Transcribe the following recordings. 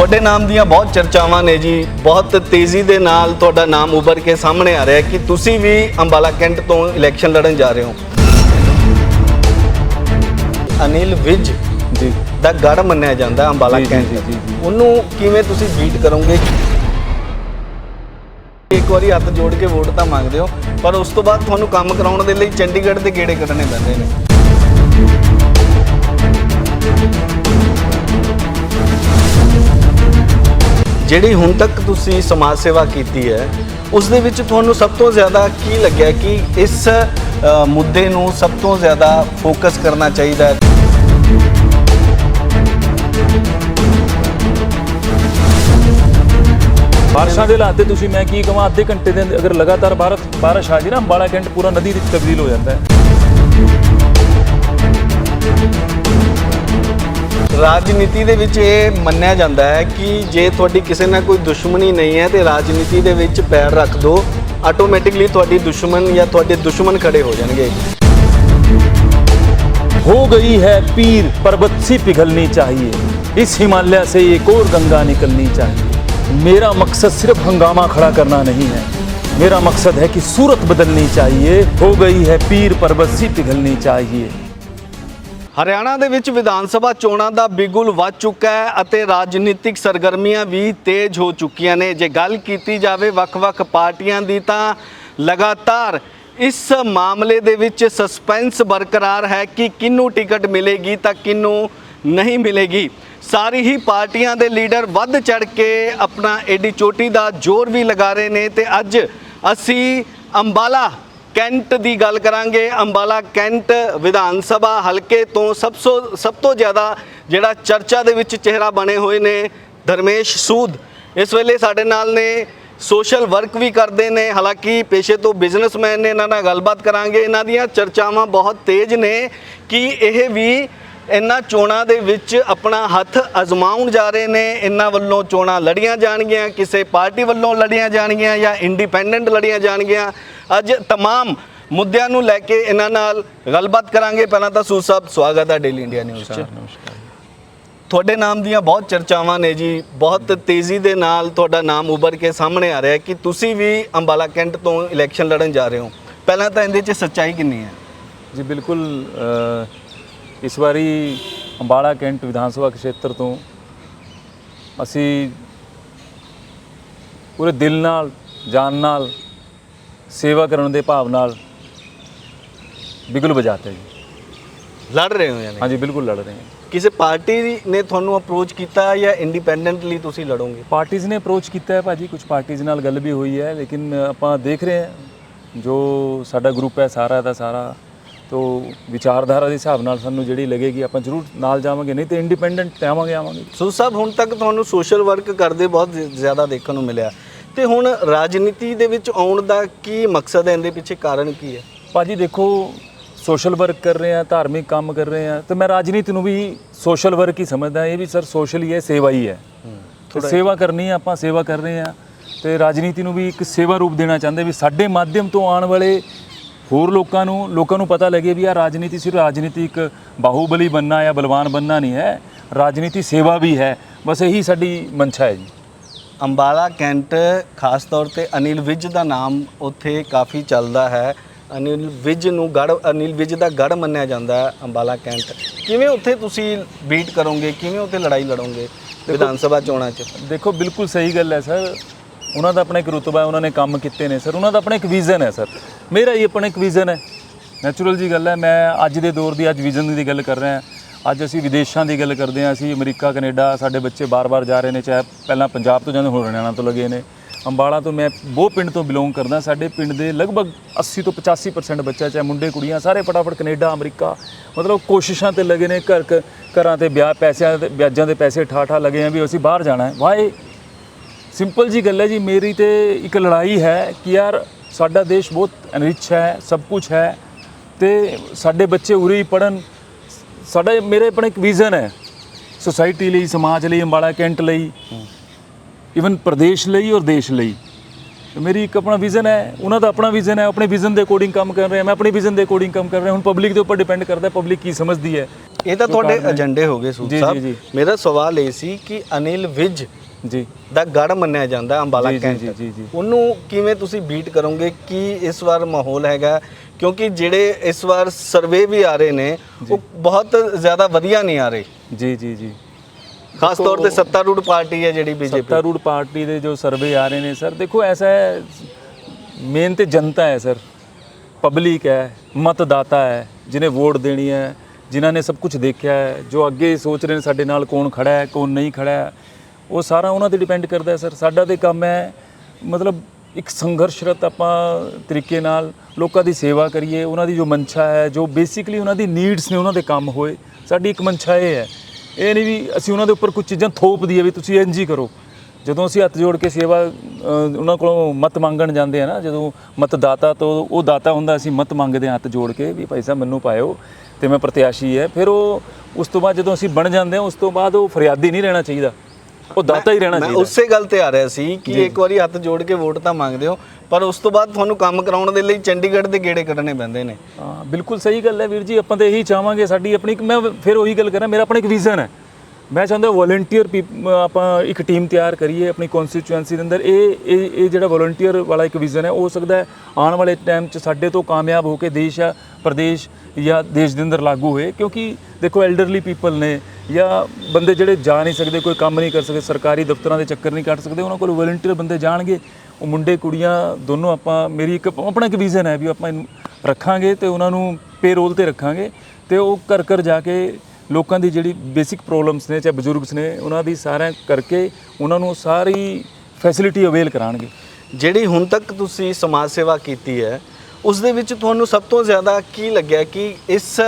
ਤੁਹਾਡੇ ਨਾਮ ਦੀਆਂ ਬਹੁਤ ਚਰਚਾਵਾਂ ਨੇ ਜੀ ਬਹੁਤ ਤੇਜ਼ੀ ਦੇ ਨਾਲ ਤੁਹਾਡਾ ਨਾਮ ਉੱਭਰ ਕੇ ਸਾਹਮਣੇ ਆ ਰਿਹਾ ਹੈ ਕਿ ਤੁਸੀਂ ਵੀ ਅੰਬਾਲਾ ਕੈਂਟ ਤੋਂ ਇਲੈਕਸ਼ਨ ਲੜਨ ਜਾ ਰਹੇ ਹੋ। ਅਨਿਲ ਵਿਜ ਜੀ। ਦਾ ਗੜ ਮੰਨਿਆ ਜਾਂਦਾ ਹੈ ਅੰਬਾਲਾ ਕੈਂਟ ਜੀ। ਉਹਨੂੰ ਕਿਵੇਂ ਤੁਸੀਂ ਬੀਟ ਕਰੋਗੇ? ਇੱਕ ਵਾਰੀ ਹੱਥ ਜੋੜ ਕੇ ਵੋਟ ਤਾਂ ਮੰਗਦੇ ਹੋ ਪਰ ਉਸ ਤੋਂ ਬਾਅਦ ਤੁਹਾਨੂੰ ਕੰਮ ਕਰਾਉਣ ਦੇ ਲਈ ਚੰਡੀਗੜ੍ਹ ਦੇ ਗੇੜੇ ਕੱਢਣੇ ਪੈਂਦੇ ਨੇ। ਜਿਹੜੀ ਹੁਣ ਤੱਕ ਤੁਸੀਂ ਸਮਾਜ ਸੇਵਾ ਕੀਤੀ ਹੈ, ਉਸ ਦੇ ਵਿੱਚ ਤੁਹਾਨੂੰ ਸਭ ਤੋਂ ਜ਼ਿਆਦਾ ਕੀ ਲੱਗਿਆ ਕਿ ਇਸ ਮੁੱਦੇ ਨੂੰ ਸਭ ਤੋਂ ਜ਼ਿਆਦਾ ਫੋਕਸ ਕਰਨਾ ਚਾਹੀਦਾ ਹੈ? ਬਾਰਿਸ਼ਾਂ ਦੇ ਹਾਲਾਤ ਤੇ ਤੁਸੀਂ, ਮੈਂ ਕੀ ਕਹਾਂ, ਅੱਧੇ ਘੰਟੇ ਦੇ ਅਗਰ ਲਗਾਤਾਰ ਬਾਰਿਸ਼ ਬਾਰਿਸ਼ ਆ ਜੀ ਨਾ, ਅੰਬਾਲਾ ਕੈਂਟ ਪੂਰਾ ਨਦੀ ਵਿੱਚ ਤਬਦੀਲ ਹੋ ਜਾਂਦਾ ਹੈ। ਰਾਜਨੀਤੀ ਦੇ ਵਿੱਚ ਇਹ ਮੰਨਿਆ ਜਾਂਦਾ ਹੈ ਕਿ ਜੇ ਤੁਹਾਡੀ ਕਿਸੇ ਨਾਲ ਕੋਈ ਦੁਸ਼ਮਣੀ ਨਹੀਂ ਹੈ ਤੇ ਰਾਜਨੀਤੀ ਦੇ ਵਿੱਚ ਪੈਰ ਰੱਖ ਦਿਓ ਆਟੋਮੈਟਿਕਲੀ ਤੁਹਾਡੀ ਦੁਸ਼ਮਣ ਜਾਂ ਤੁਹਾਡੇ ਦੁਸ਼ਮਣ ਖੜੇ ਹੋ ਜਾਣਗੇ हो गई है पीर पर्वत सी पिघलनी चाहिए इस हिमालय से एक और गंगा निकलनी चाहिए मेरा मकसद सिर्फ हंगामा खड़ा करना नहीं है मेरा मकसद है कि सूरत बदलनी चाहिए हो गई है पीर पर्वत सी पिघलनी चाहिए ਹਰਿਆਣਾ ਦੇ ਵਿੱਚ ਵਿਧਾਨ ਸਭਾ ਚੋਣਾਂ ਦਾ ਬਿਗੁਲ ਵੱਜ ਚੁੱਕਾ ਹੈ ਅਤੇ ਰਾਜਨੀਤਿਕ ਸਰਗਰਮੀਆਂ ਵੀ ਤੇਜ਼ ਹੋ ਚੁੱਕੀਆਂ ਨੇ। ਜੇ ਗੱਲ ਕੀਤੀ ਜਾਵੇ ਵੱਖ-ਵੱਖ ਪਾਰਟੀਆਂ ਦੀ ਤਾਂ ਲਗਾਤਾਰ ਇਸ ਮਾਮਲੇ ਦੇ ਵਿੱਚ ਸਸਪੈਂਸ ਬਰਕਰਾਰ ਹੈ ਕਿ ਕਿਹਨੂੰ ਟਿਕਟ ਮਿਲੇਗੀ ਤਾਂ ਕਿਹਨੂੰ ਨਹੀਂ ਮਿਲੇਗੀ। ਸਾਰੀ ਹੀ ਪਾਰਟੀਆਂ ਦੇ ਲੀਡਰ ਵੱਧ ਚੜ ਕੇ ਆਪਣਾ ਏਡੀ ਚੋਟੀ ਦਾ ਜ਼ੋਰ ਵੀ ਲਗਾ ਰਹੇ ਨੇ ਤੇ ਅੱਜ ਅਸੀਂ ਅੰਬਾਲਾ ਕੈਂਟ ਦੀ ਗੱਲ ਕਰਾਂਗੇ। ਅੰਬਾਲਾ ਕੈਂਟ ਵਿਧਾਨ ਸਭਾ ਹਲਕੇ ਤੋਂ ਸਭ ਤੋਂ ਸਭ ਤੋਂ ਜ਼ਿਆਦਾ ਜਿਹੜਾ ਚਰਚਾ ਦੇ ਵਿੱਚ ਚਿਹਰਾ ਬਣੇ ਹੋਏ ਨੇ ਧਰਮੇਸ਼ ਸੂਦ। ਇਸ ਵੇਲੇ ਸਾਡੇ ਨਾਲ ਨੇ ਸੋਸ਼ਲ ਵਰਕ ਵੀ ਕਰਦੇ ਨੇ। ਹਾਲਾਂਕਿ ਪੇਸ਼ੇ ਤੋਂ ਬਿਜ਼ਨਸਮੈਨ ਨੇ, ਇਹਨਾਂ ਨਾਲ ਗੱਲਬਾਤ ਕਰਾਂਗੇ। ਇਹਨਾਂ ਦੀਆਂ ਚਰਚਾਵਾਂ ਬਹੁਤ ਤੇਜ਼ ਨੇ ਕਿ ਇਹ ਵੀ ਇਹਨਾਂ ਚੋਣਾਂ ਦੇ ਵਿੱਚ ਆਪਣਾ ਹੱਥ ਅਜ਼ਮਾਉਣ ਜਾ ਰਹੇ ਨੇ। ਇਹਨਾਂ ਵੱਲੋਂ ਚੋਣਾਂ ਲੜੀਆਂ ਜਾਣਗੀਆਂ, ਕਿਸੇ ਪਾਰਟੀ ਵੱਲੋਂ ਲੜੀਆਂ ਜਾਣਗੀਆਂ ਜਾਂ ਇੰਡੀਪੈਂਡੈਂਟ ਲੜੀਆਂ ਜਾਣਗੀਆਂ। ਅੱਜ ਤਮਾਮ ਮੁੱਦਿਆਂ ਨੂੰ ਲੈ ਕੇ ਇਹਨਾਂ ਨਾਲ ਗੱਲਬਾਤ ਕਰਾਂਗੇ। ਪਹਿਲਾਂ ਤਾਂ ਸੂ ਸਾਹਿਬ ਸਵਾਗਤ ਹੈ ਡੇਲੀ ਇੰਡੀਆ ਨਿਊਜ਼ 'ਚ ਤੁਹਾਡੇ ਨਾਮ ਦੀਆਂ ਬਹੁਤ ਚਰਚਾਵਾਂ ਨੇ ਜੀ। ਬਹੁਤ ਤੇਜ਼ੀ ਦੇ ਨਾਲ ਤੁਹਾਡਾ ਨਾਮ ਉੱਭਰ ਕੇ ਸਾਹਮਣੇ ਆ ਰਿਹਾ ਹੈ ਕਿ ਤੁਸੀਂ ਵੀ ਅੰਬਾਲਾ ਕੈਂਟ ਤੋਂ ਇਲੈਕਸ਼ਨ ਲੜਨ ਜਾ ਰਹੇ ਹੋ। ਪਹਿਲਾਂ ਤਾਂ ਇਹਦੇ 'ਚ ਸੱਚਾਈ ਕਿੰਨੀ ਹੈ? ਜੀ ਬਿਲਕੁਲ ਇਸ ਵਾਰੀ ਅੰਬਾਲਾ ਕੈਂਟ ਵਿਧਾਨ ਸਭਾ ਖੇਤਰ ਤੋਂ ਅਸੀਂ ਪੂਰੇ ਦਿਲ ਨਾਲ ਜਾਨ ਨਾਲ ਸੇਵਾ ਕਰਨ ਦੇ ਭਾਵ ਨਾਲ ਬਿਗਲ ਵਜਾਤੇ ਜੀ। ਲੜ ਰਹੇ ਹੋ ਯਾਨੀ? ਹਾਂਜੀ ਬਿਲਕੁਲ ਲੜ ਰਹੇ ਹਾਂ। ਕਿਸੇ ਪਾਰਟੀ ਨੇ ਤੁਹਾਨੂੰ ਅਪਰੋਚ ਕੀਤਾ ਜਾਂ ਇੰਡੀਪੈਂਡੈਂਟਲੀ ਤੁਸੀਂ ਲੜੋਗੇ? ਪਾਰਟੀਆਂ ਨੇ ਅਪਰੋਚ ਕੀਤਾ ਹੈ ਭਾਜੀ ਕੁਝ ਪਾਰਟੀਆਂ ਨਾਲ ਗੱਲ ਵੀ ਹੋਈ ਹੈ ਲੇਕਿਨ ਆਪਾਂ ਦੇਖ ਰਹੇ ਹਾਂ ਜੋ ਸਾਡਾ ਗਰੁੱਪ ਹੈ ਸਾਰਾ ਦਾ ਸਾਰਾ ਤੋ ਵਿਚਾਰਧਾਰਾ ਦੇ ਹਿਸਾਬ ਨਾਲ ਸਾਨੂੰ ਜਿਹੜੀ ਲੱਗੇਗੀ ਆਪਾਂ ਜ਼ਰੂਰ ਨਾਲ ਜਾਵਾਂਗੇ ਨਹੀਂ ਤੇ ਇੰਡੀਪੈਂਡੈਂਟ ਆਵਾਂਗੇ ਆਵਾਂਗੇ। ਸੋ ਸਾਹਿਬ ਹੁਣ ਤੱਕ ਤੁਹਾਨੂੰ ਸੋਸ਼ਲ ਵਰਕ ਕਰਦੇ ਬਹੁਤ ਜ਼ਿਆਦਾ ਦੇਖਣ ਨੂੰ ਮਿਲਿਆ। ਤੇ ਹੁਣ ਰਾਜਨੀਤੀ ਦੇ ਵਿੱਚ ਆਉਣ ਦਾ ਕੀ ਮਕਸਦ ਹੈ? ਇਹਦੇ ਪਿੱਛੇ ਕਾਰਨ ਕੀ ਹੈ? ਭਾਜੀ ਦੇਖੋ ਸੋਸ਼ਲ ਵਰਕ ਕਰ ਰਹੇ ਆ ਧਾਰਮਿਕ ਕੰਮ ਕਰ ਰਹੇ ਆ ਤੇ ਮੈਂ ਰਾਜਨੀਤੀ ਨੂੰ ਵੀ ਸੋਸ਼ਲ ਵਰਕ ਹੀ ਸਮਝਦਾ। ਇਹ ਵੀ ਸਰ ਸੋਸ਼ਲ ਹੀ ਹੈ ਸੇਵਾ ਹੀ ਹੈ। ਸੇਵਾ ਕਰਨੀ ਹੈ ਆਪਾਂ ਸੇਵਾ ਕਰ ਰਹੇ ਆ ਤੇ ਰਾਜਨੀਤੀ ਨੂੰ ਵੀ ਇੱਕ ਸੇਵਾ ਰੂਪ ਦੇਣਾ ਚਾਹੁੰਦੇ ਵੀ ਸਾਡੇ ਮਾਧਿਅਮ ਤੋਂ ਆਉਣ ਵਾਲੇ ਹੋਰ ਲੋਕਾਂ ਨੂੰ ਲੋਕਾਂ ਨੂੰ ਪਤਾ ਲੱਗੇ ਵੀ ਆ ਰਾਜਨੀਤੀ ਸਿਰਫ ਰਾਜਨੀਤੀ ਇੱਕ ਬਾਹੂਬਲੀ ਬੰਨਾ ਜਾਂ ਬਲਵਾਨ ਬੰਨਾ ਨਹੀਂ ਹੈ। ਰਾਜਨੀਤੀ ਸੇਵਾ ਵੀ ਹੈ। ਬਸ ਇਹੀ ਸਾਡੀ ਮਨਸ਼ਾ ਹੈ ਜੀ। ਅੰਬਾਲਾ ਕੈਂਟ ਖਾਸ ਤੌਰ ਤੇ ਅਨਿਲ ਵਿਜ ਦਾ ਨਾਮ ਉੱਥੇ ਕਾਫੀ ਚੱਲਦਾ ਹੈ। ਅਨਿਲ ਵਿਜ ਨੂੰ ਗੜ ਅਨਿਲ ਵਿਜ ਦਾ ਗੜ ਮੰਨਿਆ ਜਾਂਦਾ ਹੈ ਅੰਬਾਲਾ ਕੈਂਟ। ਕਿਵੇਂ ਉੱਥੇ ਤੁਸੀਂ ਬੀਟ ਕਰੋਗੇ? ਕਿਵੇਂ ਉੱਥੇ ਲੜਾਈ ਲੜੋਗੇ ਵਿਧਾਨ ਸਭਾ ਚੋਣਾਂ 'ਚ? ਦੇਖੋ ਬਿਲਕੁਲ ਸਹੀ ਗੱਲ ਹੈ ਸਰ। ਉਹਨਾਂ ਦਾ ਆਪਣਾ ਇੱਕ ਰੁਤਬਾ ਹੈ ਉਹਨਾਂ ਨੇ ਕੰਮ ਕੀਤੇ ਨੇ ਸਰ। ਉਹਨਾਂ ਦਾ ਆਪਣਾ ਇੱਕ ਵਿਜ਼ਨ ਹੈ ਸਰ। ਮੇਰਾ ਹੀ ਆਪਣਾ ਇੱਕ ਵਿਜ਼ਨ ਹੈ। ਨੈਚੁਰਲ ਜੀ ਗੱਲ ਹੈ ਮੈਂ ਅੱਜ ਦੇ ਦੌਰ ਦੀ ਅੱਜ ਵਿਜ਼ਨ ਦੀ ਗੱਲ ਕਰ ਰਹੇ। ਹਾਂ ਅੱਜ ਅਸੀਂ ਵਿਦੇਸ਼ਾਂ ਦੀ ਗੱਲ ਕਰਦੇ ਹਾਂ, ਅਸੀਂ ਅਮਰੀਕਾ, ਕੈਨੇਡਾ, ਸਾਡੇ ਬੱਚੇ ਬਾਰ-ਬਾਰ ਜਾ ਰਹੇ ਨੇ, ਚਾਹੇ ਪਹਿਲਾਂ ਪੰਜਾਬ ਤੋਂ ਜਾਂਦੇ ਹੁਣ ਹਰਿਆਣਾ ਤੋਂ ਲੱਗੇ ਨੇ। ਅੰਬਾਲਾ ਤੋਂ ਮੈਂ ਬਹੁਤ ਪਿੰਡ ਤੋਂ ਬਿਲੋਂਗ ਕਰਦਾ, ਸਾਡੇ ਪਿੰਡ ਦੇ ਲਗਭਗ 80 ਤੋਂ 85% ਬੱਚਾ, ਚਾਹੇ ਮੁੰਡੇ, ਕੁੜੀਆਂ, ਸਾਰੇ ਫਟਾਫਟ ਕੈਨੇਡਾ, ਅਮਰੀਕਾ, ਮਤਲਬ ਕੋਸ਼ਿਸ਼ਾਂ ਤੇ ਲੱਗੇ ਨੇ, ਘਰ ਘ- ਘਰਾਂ ਤੇ ਵਿਆਹ, ਪੈਸਿਆਂ 'ਤੇ ਵਿਆਜਾਂ ਦੇ ਪੈਸੇ ਠਾਠਾ ਲੱਗੇ ਆ ਵੀ ਅਸੀਂ ਬਾਹਰ ਜਾਣਾ ਹੈ। ਵਾਏ ਸਿੰਪਲ ਜੀ ਗੱਲ ਹੈ ਜੀ, ਮੇਰੀ ਤੇ ਇੱਕ ਲੜਾਈ ਹੈ ਕਿ ਯਾਰ ਸਾਡਾ ਦੇਸ਼ ਬਹੁਤ ਅਨਰਿਚ ਹੈ, ਸਭ ਕੁਝ ਹੈ ਤੇ ਸਾਡੇ ਬੱਚੇ ਉਰੇ ਹੀ ਪੜਨ ਸਾਡਾ ਮੇਰੇ ਆਪਣਾ ਇੱਕ ਵਿਜ਼ਨ ਹੈ ਸੋਸਾਇਟੀ ਲਈ ਸਮਾਜ ਲਈ ਅੰਬਾਲਾ ਕੈਂਟ ਲਈ ਇਵਨ ਪ੍ਰਦੇਸ਼ ਲਈ ਔਰ ਦੇਸ਼ ਲਈ। ਮੇਰੀ ਇੱਕ ਆਪਣਾ ਵਿਜ਼ਨ ਹੈ ਉਹਨਾਂ ਦਾ ਆਪਣਾ ਵਿਜ਼ਨ ਹੈ ਆਪਣੇ ਵਿਜ਼ਨ ਦੇ ਅਕੋਰਡਿੰਗ ਕੰਮ ਕਰ ਰਹੇ ਆ ਮੈਂ ਆਪਣੇ ਵਿਜ਼ਨ ਦੇ ਅਕੋਰਡਿੰਗ ਕੰਮ ਕਰ ਰਿਹਾ ਹੁਣ ਪਬਲਿਕ ਦੇ ਉੱਪਰ ਡਿਪੈਂਡ ਕਰਦਾ ਪਬਲਿਕ ਕੀ ਸਮਝਦੀ ਹੈ। ਇਹ ਤਾਂ ਤੁਹਾਡੇ ਏਜੰਡੇ ਹੋ ਗਏ ਜੀ, ਸਾਹਿਬ। ਮੇਰਾ ਸਵਾਲ ਇਹ ਸੀ ਕਿ ਅਨਿਲ ਵਿਜ ਜੀ। ਦਾ ਗੜ ਮੰਨਿਆ ਜਾਂਦਾ ਅੰਬਾਲਾ ਕੈਂਟ। ਉਹਨੂੰ ਕਿਵੇਂ ਤੁਸੀਂ ਬੀਟ ਕਰੋਗੇ? ਕੀ ਇਸ ਵਾਰ ਮਾਹੌਲ ਹੈਗਾ? ਕਿਉਂਕਿ ਜਿਹੜੇ ਇਸ ਵਾਰ ਸਰਵੇ ਵੀ ਆ ਰਹੇ ਨੇ ਉਹ ਬਹੁਤ ਜ਼ਿਆਦਾ ਵਧੀਆ ਨਹੀਂ ਆ ਰਹੇ। ਜੀ ਜੀ ਜੀ। ਖਾਸ ਤੌਰ ਤੇ ਸੱਤਾਰੂੜ ਪਾਰਟੀ ਹੈ ਜਿਹੜੀ ਬੀਜੇਪੀ ਸੱਤਾਰੂੜ ਪਾਰਟੀ ਦੇ ਜੋ ਸਰਵੇ ਆ ਰਹੇ ਨੇ ਸਰ ਦੇਖੋ ਐਸਾ ਹੈ ਮੇਨ ਤੇ ਜਨਤਾ ਹੈ ਸਰ। ਪਬਲਿਕ ਹੈ ਮਤਦਾਤਾ ਹੈ ਜਿਨੇ ਵੋਟ ਦੇਣੀ ਹੈ ਜਿਨ੍ਹਾਂ ਨੇ ਸਭ ਕੁਝ ਦੇਖਿਆ ਹੈ ਜੋ ਅੱਗੇ ਸੋਚ ਰਹੇ ਨੇ ਸਾਡੇ ਨਾਲ ਕੌਣ ਖੜਾ ਹੈ ਕੌਣ ਨਹੀਂ ਖੜਾ ਹੈ ਉਹ ਸਾਰਾ ਉਹਨਾਂ ਤੇ ਡਿਪੈਂਡ ਕਰਦਾ ਹੈ ਸਰ। ਸਾਡਾ ਤੇ ਕੰਮ ਹੈ ਮਤਲਬ ਇੱਕ ਸੰਘਰਸ਼ਰਤ ਆਪਾਂ ਤਰੀਕੇ ਨਾਲ ਲੋਕਾਂ ਦੀ ਸੇਵਾ ਕਰੀਏ, ਉਹਨਾਂ ਦੀ ਜੋ ਮਨਸ਼ਾ ਹੈ, ਜੋ ਬੇਸਿਕਲੀ ਉਹਨਾਂ ਦੀ ਨੀਡਸ ਨੇ, ਉਹਨਾਂ ਦੇ ਕੰਮ ਹੋਏ। ਸਾਡੀ ਇੱਕ ਮਨਸ਼ਾ ਇਹ ਹੈ। ਇਹ ਨਹੀਂ ਵੀ ਅਸੀਂ ਉਹਨਾਂ ਦੇ ਉੱਪਰ ਕੁਝ ਚੀਜ਼ਾਂ ਥੋਪ ਦਈਏ ਵੀ ਤੁਸੀਂ ਇੰਝ ਹੀ ਕਰੋ। ਜਦੋਂ ਅਸੀਂ ਹੱਥ ਜੋੜ ਕੇ ਸੇਵਾ ਉਹਨਾਂ ਕੋਲੋਂ ਮਤ ਮੰਗਣ ਜਾਂਦੇ ਆ ਨਾ, ਜਦੋਂ ਮਤਦਾਤਾ ਤੋਂ ਉਹ ਦਾਤਾ ਹੁੰਦਾ, ਅਸੀਂ ਮਤ ਮੰਗਦੇ ਹਾਂ ਹੱਥ ਜੋੜ ਕੇ ਵੀ ਭਾਈ ਸਾਹਿਬ ਮੈਨੂੰ ਪਾਇਓ ਤੇ ਮੈਂ ਪ੍ਰਤਿਆਸ਼ੀ ਹੈ। ਫਿਰ ਉਹ ਉਸ ਤੋਂ ਬਾਅਦ ਜਦੋਂ ਅਸੀਂ ਬਣ ਜਾਂਦੇ ਹਾਂ, ਉਸ ਤੋਂ ਬਾਅਦ ਉਹ ਫਰਿਆਦੀ ਨਹੀਂ ਰਹਿਣਾ ਚਾਹੀਦਾ। ਉਹ ਦਾਤਾ ਹੀ ਰਹਿਣਾ ਮੈਂ ਚਾਹੀਦਾ। ਉਸੇ ਗੱਲ ਤੇ ਆ ਰਿਹਾ ਸੀ ਕਿ ਇੱਕ ਵਾਰੀ ਹੱਥ ਜੋੜ ਕੇ ਵੋਟ ਤਾਂ ਮੰਗਦੇ ਹੋ ਪਰ ਉਸ ਤੋਂ ਬਾਅਦ ਤੁਹਾਨੂੰ ਕੰਮ ਕਰਾਉਣ ਦੇ ਲਈ ਚੰਡੀਗੜ੍ਹ ਦੇ ਗੇੜੇ ਕੱਢਣੇ ਪੈਂਦੇ ਨੇ। ਹਾਂ ਬਿਲਕੁਲ ਸਹੀ ਗੱਲ ਹੈ ਵੀਰ ਜੀ ਆਪਾਂ ਤਾਂ ਇਹੀ ਚਾਹਾਂਗੇ ਸਾਡੀ ਆਪਣੀ ਮੈਂ ਫਿਰ ਉਹੀ ਗੱਲ ਕਰਾਂ ਮੇਰਾ ਆਪਣਾ ਇੱਕ ਵਿਜ਼ਨ ਹੈ। ਮੈਂ ਚਾਹੁੰਦਾ ਵੋਲੰਟੀਅਰ ਆਪਾਂ ਇੱਕ ਟੀਮ ਤਿਆਰ ਕਰੀਏ ਆਪਣੀ ਕਨਸਟੀਚੁਐਂਸੀ ਦੇ ਅੰਦਰ। ਇਹ ਇਹ ਜਿਹੜਾ ਵੋਲੰਟੀਅਰ ਵਾਲਾ ਇੱਕ ਵਿਜ਼ਨ ਹੈ ਹੋ ਸਕਦਾ ਹੈ ਆਉਣ ਵਾਲੇ ਟਾਈਮ 'ਚ ਸਾਡੇ ਤੋਂ ਕਾਮਯਾਬ ਹੋ ਕੇ ਦੇਸ਼ ਜਾਂ ਪ੍ਰਦੇਸ਼ ਜਾਂ ਦੇਸ਼ ਦੇ ਅੰਦਰ ਲਾਗੂ ਹੋਏ, ਕਿਉਂਕਿ ਦੇਖੋ ਐਲਡਰਲੀ ਪੀਪਲ ਨੇ ਜਾਂ ਬੰਦੇ ਜਿਹੜੇ ਜਾ ਨਹੀਂ ਸਕਦੇ, ਕੋਈ ਕੰਮ ਨਹੀਂ ਕਰ ਸਕਦੇ, ਸਰਕਾਰੀ ਦਫ਼ਤਰਾਂ ਦੇ ਚੱਕਰ ਨਹੀਂ ਕੱਟ ਸਕਦੇ, ਉਹਨਾਂ ਕੋਲ ਵਲੰਟੀਅਰ ਬੰਦੇ ਜਾਣਗੇ, ਉਹ ਮੁੰਡੇ, ਕੁੜੀਆਂ ਦੋਨੋਂ ਆਪਾਂ, ਮੇਰੀ ਇੱਕ ਆਪਣਾ ਇੱਕ ਵਿਜ਼ਨ ਹੈ ਵੀ ਆਪਾਂ ਰੱਖਾਂਗੇ ਤੇ ਉਹਨਾਂ ਨੂੰ ਪੇ ਰੋਲ ਤੇ ਰੱਖਾਂਗੇ ਤੇ ਉਹ ਘਰ ਘਰ ਜਾ ਕੇ ਲੋਕਾਂ ਦੀ ਜਿਹੜੀ ਬੇਸਿਕ ਪ੍ਰੋਬਲਮਸ ਨੇ, ਚਾਹੇ ਬਜ਼ੁਰਗਸ ਨੇ, ਉਹਨਾਂ ਦੀ ਸਾਰਿਆਂ ਕਰਕੇ ਉਹਨਾਂ ਨੂੰ ਸਾਰੀ ਫੈਸਿਲਿਟੀ ਅਵੇਲ ਕਰਾਣਗੇ। ਜਿਹੜੀ ਹੁਣ ਤੱਕ ਤੁਸੀਂ ਸਮਾਜ ਸੇਵਾ ਕੀਤੀ ਹੈ ਉਸ ਦੇ ਵਿੱਚ ਤੁਹਾਨੂੰ ਸਭ ਤੋਂ ਜ਼ਿਆਦਾ ਕੀ ਲੱਗਿਆ ਕਿ ਇਸ